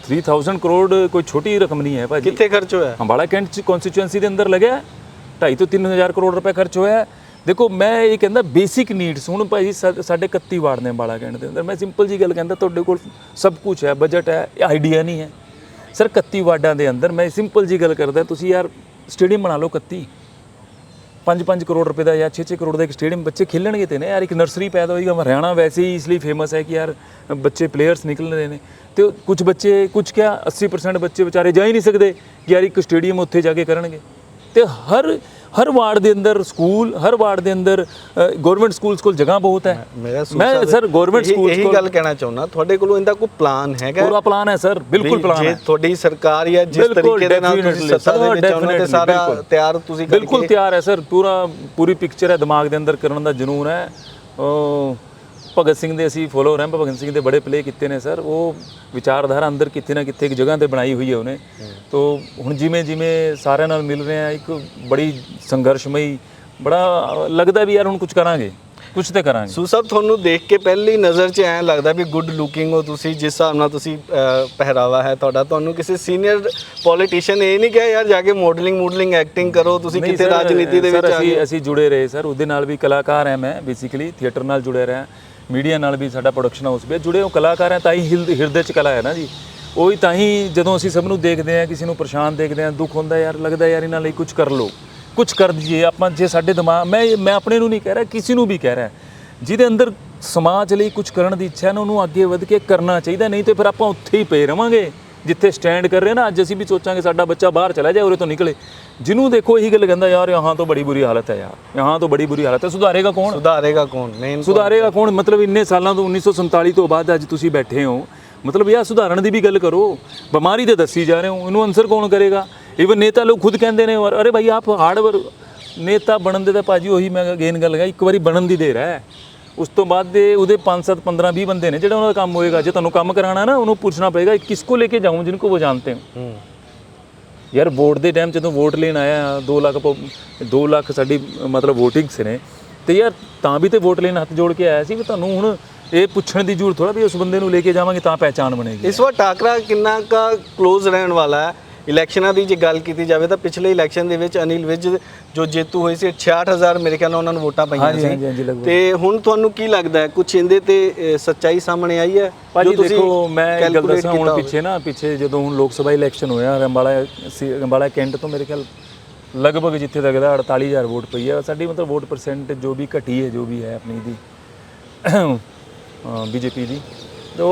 3000 ਕਰੋੜ ਕੋਈ ਛੋਟੀ ਰਕਮ ਨਹੀਂ ਹੈ ਭਾਜੀ। ਕਿੱਥੇ ਖਰਚ ਹੋਇਆ? ਅੰਬਾਲਾ ਕੈਂਟ ਚ ਕਨਸਟੀਚੁਐਂਸੀ ਦੇ ਅੰਦਰ ਲੱਗਿਆ 2.5 ਤੋਂ 3000 ਕਰੋੜ ਰੁਪਏ ਖਰਚ ਹੋਇਆ ਹੈ। ਦੇਖੋ, ਮੈਂ ਇਹ ਕਹਿੰਦਾ ਬੇਸਿਕ ਨੀਡਸ ਹੁਣ ਭਾਈ ਸਾ- ਸਾਡੇ 31 ਵਾਰਡ ਨੇ ਅੰਬਾਲਾ ਕੈਂਟ ਦੇ ਅੰਦਰ, ਮੈਂ ਸਿੰਪਲ ਜੀ ਗੱਲ ਕਹਿੰਦਾ, ਤੁਹਾਡੇ ਕੋਲ ਸਭ ਕੁਝ ਹੈ ਬਜਟ ਹੈ ਆਈਡੀਆ ਨਹੀਂ ਹੈ। ਸਰ 31 ਵਾਰਡਾਂ ਦੇ ਅੰਦਰ ਮੈਂ ਸਿੰਪਲ ਜੀ ਗੱਲ ਕਰਦਾ, ਤੁਸੀਂ ਯਾਰ ਸਟੇਡੀਅਮ ਬਣਾ ਲਓ 31 5-5 ਕਰੋੜ ਰੁਪਏ ਦਾ ਜਾਂ 6-6 ਕਰੋੜ ਦਾ ਇੱਕ ਸਟੇਡੀਅਮ ਬੱਚੇ ਖੇਲਣਗੇ ਤੇ ਨੇ। ਯਾਰ, ਇੱਕ ਨਰਸਰੀ ਪੈਦਾ ਹੋਈਗਾ ਹਰਿਆਣਾ ਵੈਸੇ ਹੀ ਇਸ ਲਈ ਫੇਮਸ ਹੈ ਕਿ ਯਾਰ ਬੱਚੇ ਪਲੇਅਰਸ ਨਿਕਲ ਰਹੇ ਨੇ। ਤੇ ਕੁਝ ਬੱਚੇ ਕੁਝ ਕਿਆ 80% ਬੱਚੇ ਵਿਚਾਰੇ ਜਾ ਹੀ ਨਹੀਂ ਸਕਦੇ ਕਿ ਯਾਰ ਇੱਕ ਸਟੇਡੀਅਮ ਉੱਥੇ ਜਾ ਕੇ ਕਰਨਗੇ। ਤੇ ਹਰ ਹਰ ਵਾਰਡ ਦੇ ਅੰਦਰ ਸਕੂਲ ਹਰ ਵਾਰਡ ਦੇ ਅੰਦਰ ਗਵਰਨਮੈਂਟ ਸਕੂਲਸ ਕੋਲ ਜਗ੍ਹਾ ਬਹੁਤ ਹੈ। ਮੈਂ ਸਰ ਗਵਰਨਮੈਂਟ ਇਹੀ- ਸਕੂਲਸ ਇਹੀ ਕੋਲ ਗੱਲ ਕਹਿਣਾ ਚਾਹੁੰਦਾ ਤੁਹਾਡੇ ਕੋਲੋਂ ਇਹਦਾ ਕੋਈ ਪਲਾਨ ਹੈਗਾ? ਪੂਰਾ ਪਲਾਨ ਹੈ ਸਰ ਬਿਲਕੁਲ ਪਲਾਨ ਜੇ ਹੈ। ਤੁਹਾਡੀ ਸਰਕਾਰ ਜਾਂ ਜਿਸ ਤਰੀਕੇ ਦੇ ਨਾਲ ਤੁਸੀਂ ਸੱਤਾ ਦੇ ਵਿੱਚ ਆਉਣਾ ਤੇ ਸਾਰਾ। ਤਿਆਰ ਤੁਸੀਂ ਬਿਲਕੁਲ ਤਿਆਰ ਹੈ ਸਰ ਪੂਰਾ ਪੂਰੀ ਪਿਕਚਰ ਹੈ ਦਿਮਾਗ ਦੇ ਅੰਦਰ ਕਰਨ ਦਾ ਜਨੂਨ ਹੈ। ਭਗਤ ਸਿੰਘ ਦੇ ਅਸੀਂ ਫੋਲੋਅਰ ਹਾਂ। ਭਗਤ ਸਿੰਘ ਦੇ ਬੜੇ ਪਲੇ ਕੀਤੇ ਨੇ ਸਰ ਉਹ ਵਿਚਾਰਧਾਰਾ ਅੰਦਰ ਕਿਤੇ ਨਾ ਕਿਤੇ ਇੱਕ ਜਗ੍ਹਾ ਤੇ ਬਣਾਈ ਹੋਈ ਹੈ ਉਹਨੇ। ਤੋਂ ਹੁਣ ਜਿਵੇਂ ਜਿਵੇਂ ਸਾਰਿਆਂ ਨਾਲ ਮਿਲ ਰਹੇ ਆ ਇੱਕ ਬੜੀ ਸੰਘਰਸ਼ਮਈ ਬੜਾ ਲੱਗਦਾ ਵੀ ਯਾਰ ਹੁਣ ਕੁਝ ਕਰਾਂਗੇ ਕੁਝ ਤੇ ਕਰਾਂਗੇ। ਸੂ ਸਾਹਿਬ ਤੁਹਾਨੂੰ ਦੇਖ ਕੇ ਪਹਿਲੀ ਨਜ਼ਰ 'ਚ ਐਂ ਲੱਗਦਾ ਵੀ ਗੁੱਡ ਲੁਕਿੰਗ ਹੋ ਤੁਸੀਂ ਜਿਸ ਹਿਸਾਬ ਨਾਲ ਤੁਸੀਂ ਪਹਿਰਾਵਾ ਹੈ ਤੁਹਾਡਾ। ਤੁਹਾਨੂੰ ਕਿਸੇ ਸੀਨੀਅਰ ਪੋਲੀਟੀਸ਼ੀਅਨ ਇਹ ਨਹੀਂ ਕਿਹਾ ਯਾਰ ਜਾ ਕੇ ਮਾਡਲਿੰਗ ਮੂਡਲਿੰਗ ਐਕਟਿੰਗ ਕਰੋ ਤੁਸੀਂ ਕਿਤੇ ਰਾਜਨੀਤੀ ਦੇ ਵਿੱਚ ਆ ਅਸੀਂ ਗਏ। ਅਸੀਂ ਜੁੜੇ ਰਹੇ ਸਰ ਉਹਦੇ ਨਾਲ ਵੀ ਕਲਾਕਾਰ ਹਾਂ ਮੈਂ ਬੇਸਿਕਲੀ ਥੀਏਟਰ ਨਾਲ ਜੁੜਿਆ ਰਿਹਾ ਮੀਡੀਆ ਨਾਲ ਵੀ ਸਾਡਾ ਪ੍ਰੋਡਕਸ਼ਨ ਹਾਊਸ ਵੀ ਹੈ। ਜੁੜੇ ਉਹ ਕਲਾਕਾਰ ਹੈ, ਤਾਂ ਹੀ ਹਿਲ- ਹਿਰਦੇ ਚ ਕਲਾ ਹੈ ਨਾ ਜੀ। ਉਹੀ ਤਾਂ ਹੀ ਜਦੋਂ ਅਸੀਂ ਸਭ ਨੂੰ ਦੇਖਦੇ ਹਾਂ, ਕਿਸੇ ਨੂੰ ਪਰੇਸ਼ਾਨ ਦੇਖਦੇ ਹਾਂ, ਦੁੱਖ ਹੁੰਦਾ ਯਾਰ, ਲੱਗਦਾ ਯਾਰ ਇਹਨਾਂ ਲਈ ਕੁਝ ਕਰ ਲਓ। ਕੁਝ ਕਰ ਦਈਏ, ਆਪਾਂ ਜੇ ਸਾਡੇ ਦਿਮਾਗ, ਮੈਂ ਮੈਂ ਆਪਣੇ ਨੂੰ ਨਹੀਂ ਕਹਿ ਰਿਹਾ, ਕਿਸੇ ਨੂੰ ਵੀ ਕਹਿ ਰਿਹਾ। ਜਿਹਦੇ ਅੰਦਰ ਸਮਾਜ ਲਈ ਕੁਝ ਕਰਨ ਦੀ ਇੱਛਾ ਹੈ ਨਾ, ਉਹਨੂੰ ਅੱਗੇ ਵਧ ਕੇ ਕਰਨਾ ਚਾਹੀਦਾ, ਨਹੀਂ ਤੇ ਫਿਰ ਆਪਾਂ ਉੱਥੇ ਹੀ ਪਏ ਰਵਾਂਗੇ। ਜਿੱਥੇ ਸਟੈਂਡ ਕਰ ਰਹੇ ਨਾ ਅੱਜ ਅਸੀਂ ਵੀ ਸੋਚਾਂਗੇ ਸਾਡਾ ਬੱਚਾ ਬਾਹਰ ਚਲਾ ਜਾਏ ਉਰੇ ਤੋਂ ਨਿਕਲੇ। ਜਿਹਨੂੰ ਦੇਖੋ ਇਹੀ ਗੱਲ ਕਹਿੰਦਾ ਯਾਰ ਯਹਾਂ ਤੋਂ ਬੜੀ ਬੁਰੀ ਹਾਲਤ ਹੈ ਯਾਰ। ਯਹਾਂ ਤੋਂ ਬੜੀ ਬੁਰੀ ਹਾਲਤ ਹੈ। ਸੁਧਾਰੇਗਾ ਕੌਣ? ਸੁਧਾਰੇਗਾ ਕੌਣ? ਮੇਨ ਸੁਧਾਰੇਗਾ ਕੌਣ? ਮਤਲਬ ਇੰਨੇ ਸਾਲਾਂ ਤੋਂ 1947 ਤੋਂ ਬਾਅਦ ਅੱਜ ਤੁਸੀਂ ਬੈਠੇ ਹੋ। ਮਤਲਬ ਯਾਰ ਸੁਧਾਰਨ ਦੀ ਵੀ ਗੱਲ ਕਰੋ। ਬਿਮਾਰੀ ਤੇ ਦੱਸੀ ਜਾ ਰਹੇ ਹੋ। ਇਹਨੂੰ ਆਨਸਰ ਕੌਣ ਕਰੇਗਾ? ਇਵਨ ਨੇਤਾ ਲੋਕ ਖੁਦ ਕਹਿੰਦੇ ਨੇ ਅਰੇ ਭਾਈ ਆਪ ਹਾਰਡਵਰ ਨੇਤਾ ਬਣਨ ਦੇ ਤਾਂ ਭਾਜੀ ਉਹੀ ਮੈਂ ਅਗੇਨ ਗੱਲ ਲਗਾ ਇੱਕ ਵਾਰੀ ਬਣਨ ਦੀ ਦੇਰ ਹੈ। ਉਸ ਤੋਂ ਬਾਅਦ ਦੇ ਉਹਦੇ 5 7 15 20 ਬੰਦੇ ਨੇ ਜਿਹੜਾ ਉਹਨਾਂ ਦਾ ਕੰਮ ਹੋਏਗਾ ਜੇ ਤੁਹਾਨੂੰ ਕੰਮ ਕਰਾਣਾ ਨਾ ਉਹਨੂੰ ਪੁੱਛਣਾ ਪਏਗਾ ਕਿਸ ਕੋ ਲੈ ਕੇ ਜਾਉਂ ਜਿੰਨ ਕੋ ਉਹ ਜਾਣਤੇ ਹੋ। ਯਾਰ ਵੋਟ ਦੇ ਟਾਈਮ ਜਦੋਂ ਵੋਟ ਲੈਣ ਆਇਆ 2 ਲੱਖ 2 ਲੱਖ ਸਾਡੀ ਮਤਲਬ VOTINGS ਨੇ ਤੇ ਯਾਰ ਤਾਂ ਵੀ ਤੇ ਵੋਟ ਲੈਣ ਹੱਥ ਜੋੜ ਕੇ ਆਇਆ ਸੀ ਵੀ ਤੁਹਾਨੂੰ ਹੁਣ ਇਹ ਪੁੱਛਣ ਦੀ ਜ਼ਰੂਰਤ ਥੋੜਾ ਵੀ ਉਸ ਬੰਦੇ ਨੂੰ ਲੈ ਕੇ ਜਾਵਾਂਗੇ ਤਾਂ ਪਹਿਚਾਨ ਬਣੇਗੀ। ਇਸ ਵਾਰ ਟਾਕਰਾ ਕਿੰਨਾ ਕਾ ক্লোਜ਼ ਰਹਿਣ ਵਾਲਾ ਹੈ? ਇਲੈਕਸ਼ਨਾਂ ਦੀ ਜੇ ਗੱਲ ਕੀਤੀ ਜਾਵੇ ਤਾਂ ਪਿਛਲੇ ਇਲੈਕਸ਼ਨ ਦੇ ਵਿੱਚ ਅਨਿਲ ਵਿਜ ਜੋ ਜੇਤੂ ਹੋਏ ਸੀ 66000 ਮੇਰੇ ਖਿਆਲ ਨਾਲ ਉਹਨਾਂ ਨੂੰ ਵੋਟਾਂ ਪਈਆਂ ਸੀ। ਤੇ ਹੁਣ ਤੁਹਾਨੂੰ ਕੀ ਲੱਗਦਾ ਹੈ? ਕੁਝ ਇਹਦੇ ਤੇ ਸੱਚਾਈ ਸਾਹਮਣੇ ਆਈ ਹੈ? ਭਾਜੀ ਦੇਖੋ ਮੈਂ ਇੱਕ ਗੱਲ ਦੱਸਾਂ ਹੁਣ। ਪਿੱਛੇ ਨਾ ਪਿੱਛੇ ਜਦੋਂ ਹੁਣ ਲੋਕ ਸਭਾ ਇਲੈਕਸ਼ਨ ਹੋਇਆ ਅੰਬਾਲਾ ਸੀ- ਅੰਬਾਲਾ ਕੈਂਟ ਤੋਂ ਮੇਰੇ ਖਿਆਲ ਲਗਭਗ ਜਿੱਥੇ ਤੱਕ ਦਾ 48000 ਵੋਟ ਪਈ ਹੈ। ਸਾਡੀ ਮਤਲਬ ਵੋਟ ਪਰਸੈਂਟ ਜੋ ਵੀ ਘਟੀ ਹੈ ਜੋ ਵੀ ਹੈ ਆਪਣੀ ਦੀ ਬੀਜੇਪੀ ਦੀ। ਤੋ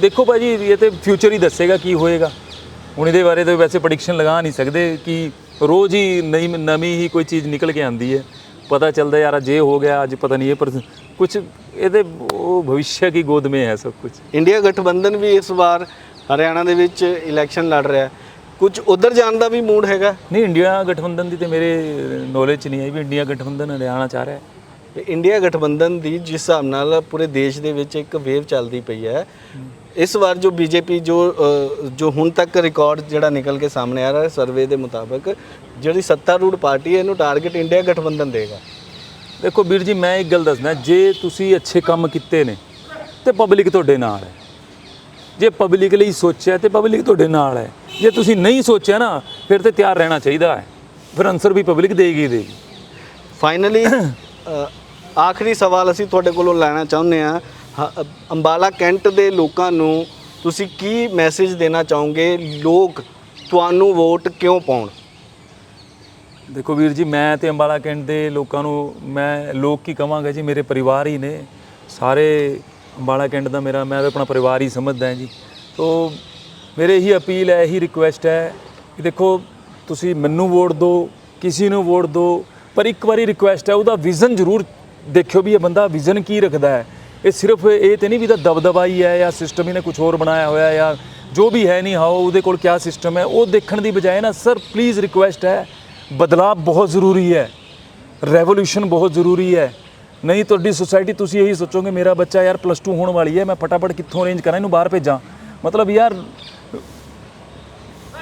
ਦੇਖੋ ਭਾਜੀ ਇਹ ਤੇ ਫਿਊਚਰ ਹੀ ਦੱਸੇਗਾ ਕੀ ਹੋਏਗਾ। ਹੁਣ ਇਹਦੇ ਬਾਰੇ ਤਾਂ ਵੈਸੇ ਪ੍ਰੈਡਿਕਸ਼ਨ ਲਗਾ ਨਹੀਂ ਸਕਦੇ ਕਿ ਰੋਜ਼ ਹੀ ਨਈ ਨਵੀਂ ਹੀ ਕੋਈ ਚੀਜ਼ ਨਿਕਲ ਕੇ ਆਂਦੀ ਹੈ। ਪਤਾ ਚੱਲਦਾ ਯਾਰ ਜੇ ਹੋ ਗਿਆ ਅੱਜ ਪਤਾ ਨਹੀਂ ਇਹ ਪਰ ਕੁਝ ਇਹਦੇ ਉਹ ਭਵਿੱਖ ਕੀ ਗੋਦ ਮੇ ਹੈ ਸਭ ਕੁਝ ਇੰਡੀਆ ਗਠਬੰਧਨ ਵੀ ਇਸ ਵਾਰ ਹਰਿਆਣਾ ਦੇ ਵਿੱਚ ਇਲੈਕਸ਼ਨ ਲੜ ਰਿਹਾ ਹੈ। ਕੁਝ ਉਧਰ ਜਾਣ ਦਾ ਵੀ ਮੂਡ ਹੈਗਾ? ਨਹੀਂ ਇੰਡੀਆ ਗਠਬੰਧਨ ਦੀ ਤੇ ਮੇਰੇ ਨੌਲੇਜ ਨਹੀਂ ਹੈ ਵੀ ਇੰਡੀਆ ਗਠਬੰਧਨ ਹਰਿਆਣਾ ਚਾਹ ਰਿਹਾ ਹੈ। ਇੰਡੀਆ ਗਠਬੰਧਨ ਦੀ ਜਿਸ ਹਿਸਾਬ ਨਾਲ ਪੂਰੇ ਦੇਸ਼ ਦੇ ਵਿੱਚ ਇੱਕ ਵੇਵ ਚੱਲਦੀ ਪਈ ਹੈ। ਇਸ ਵਾਰ ਜੋ ਬੀਜੇਪੀ ਜੋ ਜੋ ਹੁਣ ਤੱਕ ਰਿਕਾਰਡ ਜਿਹੜਾ ਨਿਕਲ ਕੇ ਸਾਹਮਣੇ ਆ ਰਿਹਾ ਹੈ ਸਰਵੇ ਦੇ ਮੁਤਾਬਕ ਜਿਹੜੀ ਸੱਤਾਰੂੜ ਪਾਰਟੀ ਹੈ ਇਹਨੂੰ ਟਾਰਗੇਟ ਇੰਡੀਆ ਗਠਬੰਧਨ ਦੇਗਾ। ਦੇਖੋ ਵੀਰ ਜੀ ਮੈਂ ਇੱਕ ਗੱਲ ਦੱਸਣਾ ਜੇ ਤੁਸੀਂ ਅੱਛੇ ਕੰਮ ਕੀਤੇ ਨੇ ਤੇ ਪਬਲਿਕ ਤੁਹਾਡੇ ਨਾਲ ਹੈ। ਜੇ ਪਬਲਿਕ ਲਈ ਸੋਚਿਆ ਤੇ ਪਬਲਿਕ ਤੁਹਾਡੇ ਨਾਲ ਹੈ। ਜੇ ਤੁਸੀਂ ਨਹੀਂ ਸੋਚਿਆ ਨਾ ਫਿਰ ਤੇ ਤਿਆਰ ਰਹਿਣਾ ਚਾਹੀਦਾ ਹੈ। ਫਿਰ ਆਨਸਰ ਵੀ ਪਬਲਿਕ ਦੇਗੀ ਦੇਗੀ। ਫਾਈਨਲੀ ਆਖਰੀ ਸਵਾਲ ਅਸੀਂ ਤੁਹਾਡੇ ਕੋਲੋਂ ਲੈਣਾ ਚਾਹੁੰਦੇ ਆ ਹਾਂ ਅੰਬਾਲਾ ਕੈਂਟ ਦੇ ਲੋਕਾਂ ਨੂੰ ਤੁਸੀਂ ਕੀ ਮੈਸੇਜ ਦੇਣਾ ਚਾਹੋਗੇ? ਲੋਕ ਤੁਹਾਨੂੰ ਵੋਟ ਕਿਉਂ ਪਾਉਣ? ਦੇਖੋ ਵੀਰ ਜੀ, ਮੈਂ ਤੇ ਅੰਬਾਲਾ ਕੈਂਟ ਦੇ ਲੋਕਾਂ ਨੂੰ, ਮੈਂ ਲੋਕ ਕੀ ਕਵਾਂਗਾ ਜੀ? ਮੇਰੇ ਪਰਿਵਾਰ ਹੀ ਨੇ। ਸਾਰੇ ਅੰਬਾਲਾ ਕੈਂਟ ਦਾ ਮੇਰਾ, ਮੈਂ ਤਾਂ ਆਪਣਾ ਪਰਿਵਾਰ ਹੀ ਸਮਝਦਾ ਜੀ। ਤੋ ਮੇਰੇ ਇਹੀ ਅਪੀਲ ਹੈ, ਇਹੀ ਰਿਕੁਐਸਟ ਹੈ ਕਿ ਦੇਖੋ, ਤੁਸੀਂ ਮੈਨੂੰ ਵੋਟ ਦਿਓ, ਕਿਸੇ ਨੂੰ ਵੋਟ ਦਿਓ, ਪਰ ਇੱਕ ਵਾਰੀ ਰਿਕੁਐਸਟ ਹੈ, ਉਹਦਾ ਵਿਜ਼ਨ ਜ਼ਰੂਰ ਦੇਖਿਓ ਵੀ ਇਹ ਬੰਦਾ ਵਿਜ਼ਨ ਕੀ ਰੱਖਦਾ ਹੈ। ਇਹ ਸਿਰਫ ਇਹ ਤੇ ਨਹੀਂ ਵੀ ਤਾਂ ਦਬਦਬਾ ਹੀ ਹੈ ਜਾਂ ਸਿਸਟਮ ਇਹਨੇ ਕੁਝ ਹੋਰ ਬਣਾਇਆ ਹੋਇਆ ਜਾਂ ਜੋ ਵੀ ਹੈ ਨਹੀਂ ਹਾਓ ਉਹਦੇ ਕੋਲ ਕੀ ਸਿਸਟਮ ਹੈ, ਉਹ ਦੇਖਣ ਦੀ ਬਜਾਏ ਨਾ ਸਰ ਪਲੀਜ਼ ਰਿਕੁਐਸਟ ਹੈ ਬਦਲਾਅ ਬਹੁਤ ਜ਼ਰੂਰੀ ਹੈ ਰੈਵੋਲੂਸ਼ਨ ਬਹੁਤ ਜ਼ਰੂਰੀ ਹੈ, ਨਹੀਂ ਤੁਹਾਡੀ ਸੋਸਾਇਟੀ ਤੁਸੀਂ ਇਹੀ ਸੋਚੋਗੇ, ਮੇਰਾ ਬੱਚਾ ਯਾਰ ਪਲੱਸ 2 ਹੋਣ ਵਾਲੀ ਹੈ, ਮੈਂ ਫਟਾਫਟ ਕਿੱਥੋਂ ਅਰੇਂਜ ਕਰਾਂ, ਇਹਨੂੰ ਬਾਹਰ ਭੇਜਾਂ। ਮਤਲਬ ਯਾਰ,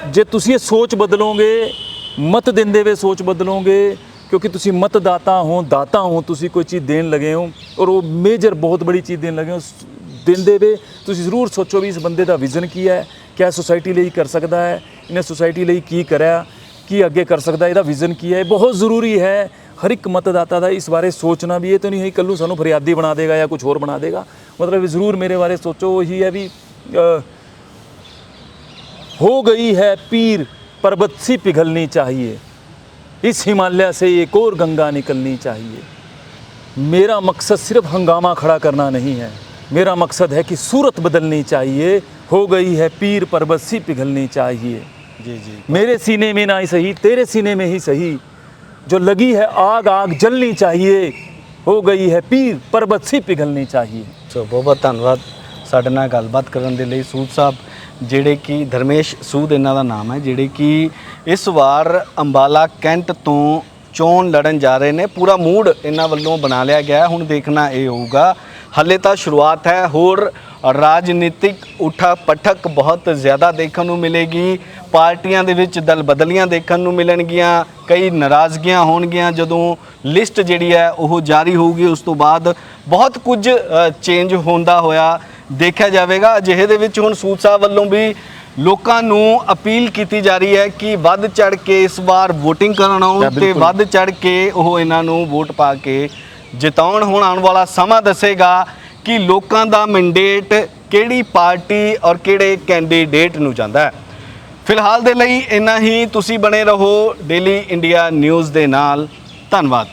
ਜੇ ਤੁਸੀਂ ਇਹ ਸੋਚ ਬਦਲੋਗੇ, ਮਤ ਦਿੰਦੇ ਵੇ ਸੋਚ ਬਦਲੋਗੇ ਕਿਉਂਕਿ ਤੁਸੀਂ ਮਤਦਾਤਾ ਹੋ, ਦਾਤਾ ਹੋ, ਤੁਸੀਂ ਕੋਈ ਚੀਜ਼ ਦੇਣ ਲਗੇ ਹੋ ਔਰ ਉਹ ਮੇਜਰ ਬਹੁਤ ਬੜੀ ਚੀਜ਼ ਦੇਣ ਲਗੇ ਹੋ। ਦਿੰਦੇ ਵੇ ਤੁਸੀਂ ਜ਼ਰੂਰ ਸੋਚੋ ਵੀ ਇਸ ਬੰਦੇ ਦਾ ਵਿਜ਼ਨ ਕੀ ਹੈ, ਕਿਆ ਸੋਸਾਇਟੀ ਲਈ ਕਰ ਸਕਦਾ ਹੈ, ਇਹਨੇ ਸੋਸਾਇਟੀ ਲਈ ਕੀ ਕਰਿਆ, ਕੀ ਅੱਗੇ ਕਰ ਸਕਦਾ ਇਹਦਾ ਵਿਜ਼ਨ ਕੀ ਹੈ। ਬਹੁਤ ਜ਼ਰੂਰੀ ਹੈ, ਹਰ ਇੱਕ ਮਤਦਾਤਾ ਦਾ ਇਸ ਬਾਰੇ ਸੋਚਣਾ ਵੀ, ਇਹ ਤਾਂ ਨਹੀਂ ਹੈ ਕੱਲੂ ਸਾਨੂੰ ਫਰਿਆਦੀ ਬਣਾ ਦੇਗਾ ਜਾਂ ਕੁਝ ਹੋਰ ਬਣਾ ਦੇਗਾ। ਮਤਲਬ ਜ਼ਰੂਰ ਮੇਰੇ ਬਾਰੇ ਸੋਚੋ ਇਹੀ ਹੈ ਵੀ ਹੋ ਗਈ ਹੈ ਪੀਰ, ਪਰਬਤ ਸੀ ਪਿਘਲਣੀ ਚਾਹੀਏ। इस हिमालय से एक और गंगा निकलनी चाहिए मेरा मकसद सिर्फ हंगामा खड़ा करना नहीं है मेरा मकसद है कि सूरत बदलनी चाहिए हो गई है पीर पर्वत सी पिघलनी चाहिए ਜੀ ਜੀ मेरे सीने में ना ही सही तेरे सीने में ही सही जो लगी है आग आग जलनी चाहिए हो गई है पीर पर्वत सी पिघलनी चाहिए ਸੋ ਬਹੁਤ ਬਹੁਤ ਧੰਨਵਾਦ ਸਾਡੇ ਨਾਲ ਗੱਲਬਾਤ ਕਰਨ ਦੇ ਲਈ ਸੂਦ ਸਾਹਿਬ ਜਿਹੜੇ ਕਿ ਧਰਮੇਸ਼ ਸੂਦ ਇਹਨਾਂ ਦਾ ਨਾਮ ਹੈ, ਜਿਹੜੇ ਕਿ ਇਸ ਵਾਰ ਅੰਬਾਲਾ, ਕੈਂਟ ਤੋਂ ਚੋਣ ਲੜਨ ਜਾ ਰਹੇ ਨੇ। ਪੂਰਾ ਮੂਡ ਇਹਨਾਂ ਵੱਲੋਂ ਬਣਾ ਲਿਆ ਗਿਆ ਹੁਣ ਦੇਖਣਾ ਇਹ ਹੋਊਗਾ। ਹੱਲੇ ਤਾਂ ਸ਼ੁਰੂਆਤ ਹੈ। ਹੋਰ ਰਾਜਨੀਤਿਕ ਉਠਾ ਪਠਕ ਬਹੁਤ ਜ਼ਿਆਦਾ ਦੇਖਣ ਨੂੰ ਮਿਲੇਗੀ। ਪਾਰਟੀਆਂ ਦੇ ਵਿੱਚ ਦਲ ਬਦਲੀਆਂ ਦੇਖਣ ਨੂੰ ਮਿਲਣਗੀਆਂ। ਕਈ ਨਾਰਾਜ਼ਗੀਆਂ ਹੋਣਗੀਆਂ। ਜਦੋਂ ਲਿਸਟ ਜਿਹੜੀ ਹੈ, ਉਹ ਜਾਰੀ ਹੋਊਗੀ। ਉਸ ਤੋਂ ਬਾਅਦ ਬਹੁਤ ਕੁਝ ਚੇਂਜ ਹੁੰਦਾ ਹੋਇਆ। ਦੇਖਿਆ ਜਾਵੇਗਾ। ਅਜਿਹੇ ਦੇ ਵਿੱਚ ਹੁਣ ਸੂਦ ਸਾਹਿਬ ਵੱਲੋਂ ਵੀ ਲੋਕਾਂ ਨੂੰ ਅਪੀਲ ਕੀਤੀ ਜਾ ਰਹੀ ਹੈ ਕਿ ਵੱਧ ਚੜ ਕੇ ਇਸ ਵਾਰ VOTING ਕਰਨ ਆਉਣ ਤੇ। ਵੱਧ ਚੜ ਕੇ ਉਹ ਇਹਨਾਂ ਨੂੰ ਵੋਟ ਪਾ ਕੇ ਜਿਤਾਉਣ। ਹੁਣ ਆਉਣ ਵਾਲਾ ਸਮਾਂ ਦੱਸੇਗਾ ਕਿ ਲੋਕਾਂ ਦਾ ਮੈਂਡੇਟ ਕਿਹੜੀ ਪਾਰਟੀ ਔਰ ਕਿਹੜੇ ਕੈਂਡੀਡੇਟ ਨੂੰ ਜਾਂਦਾ ਹੈ। ਫਿਲਹਾਲ ਦੇ ਲਈ ਇੰਨਾ ਹੀ। ਤੁਸੀਂ ਬਣੇ ਰਹੋ ਡੇਲੀ ਇੰਡੀਆ ਨਿਊਜ਼ ਦੇ ਨਾਲ। ਧੰਨਵਾਦ।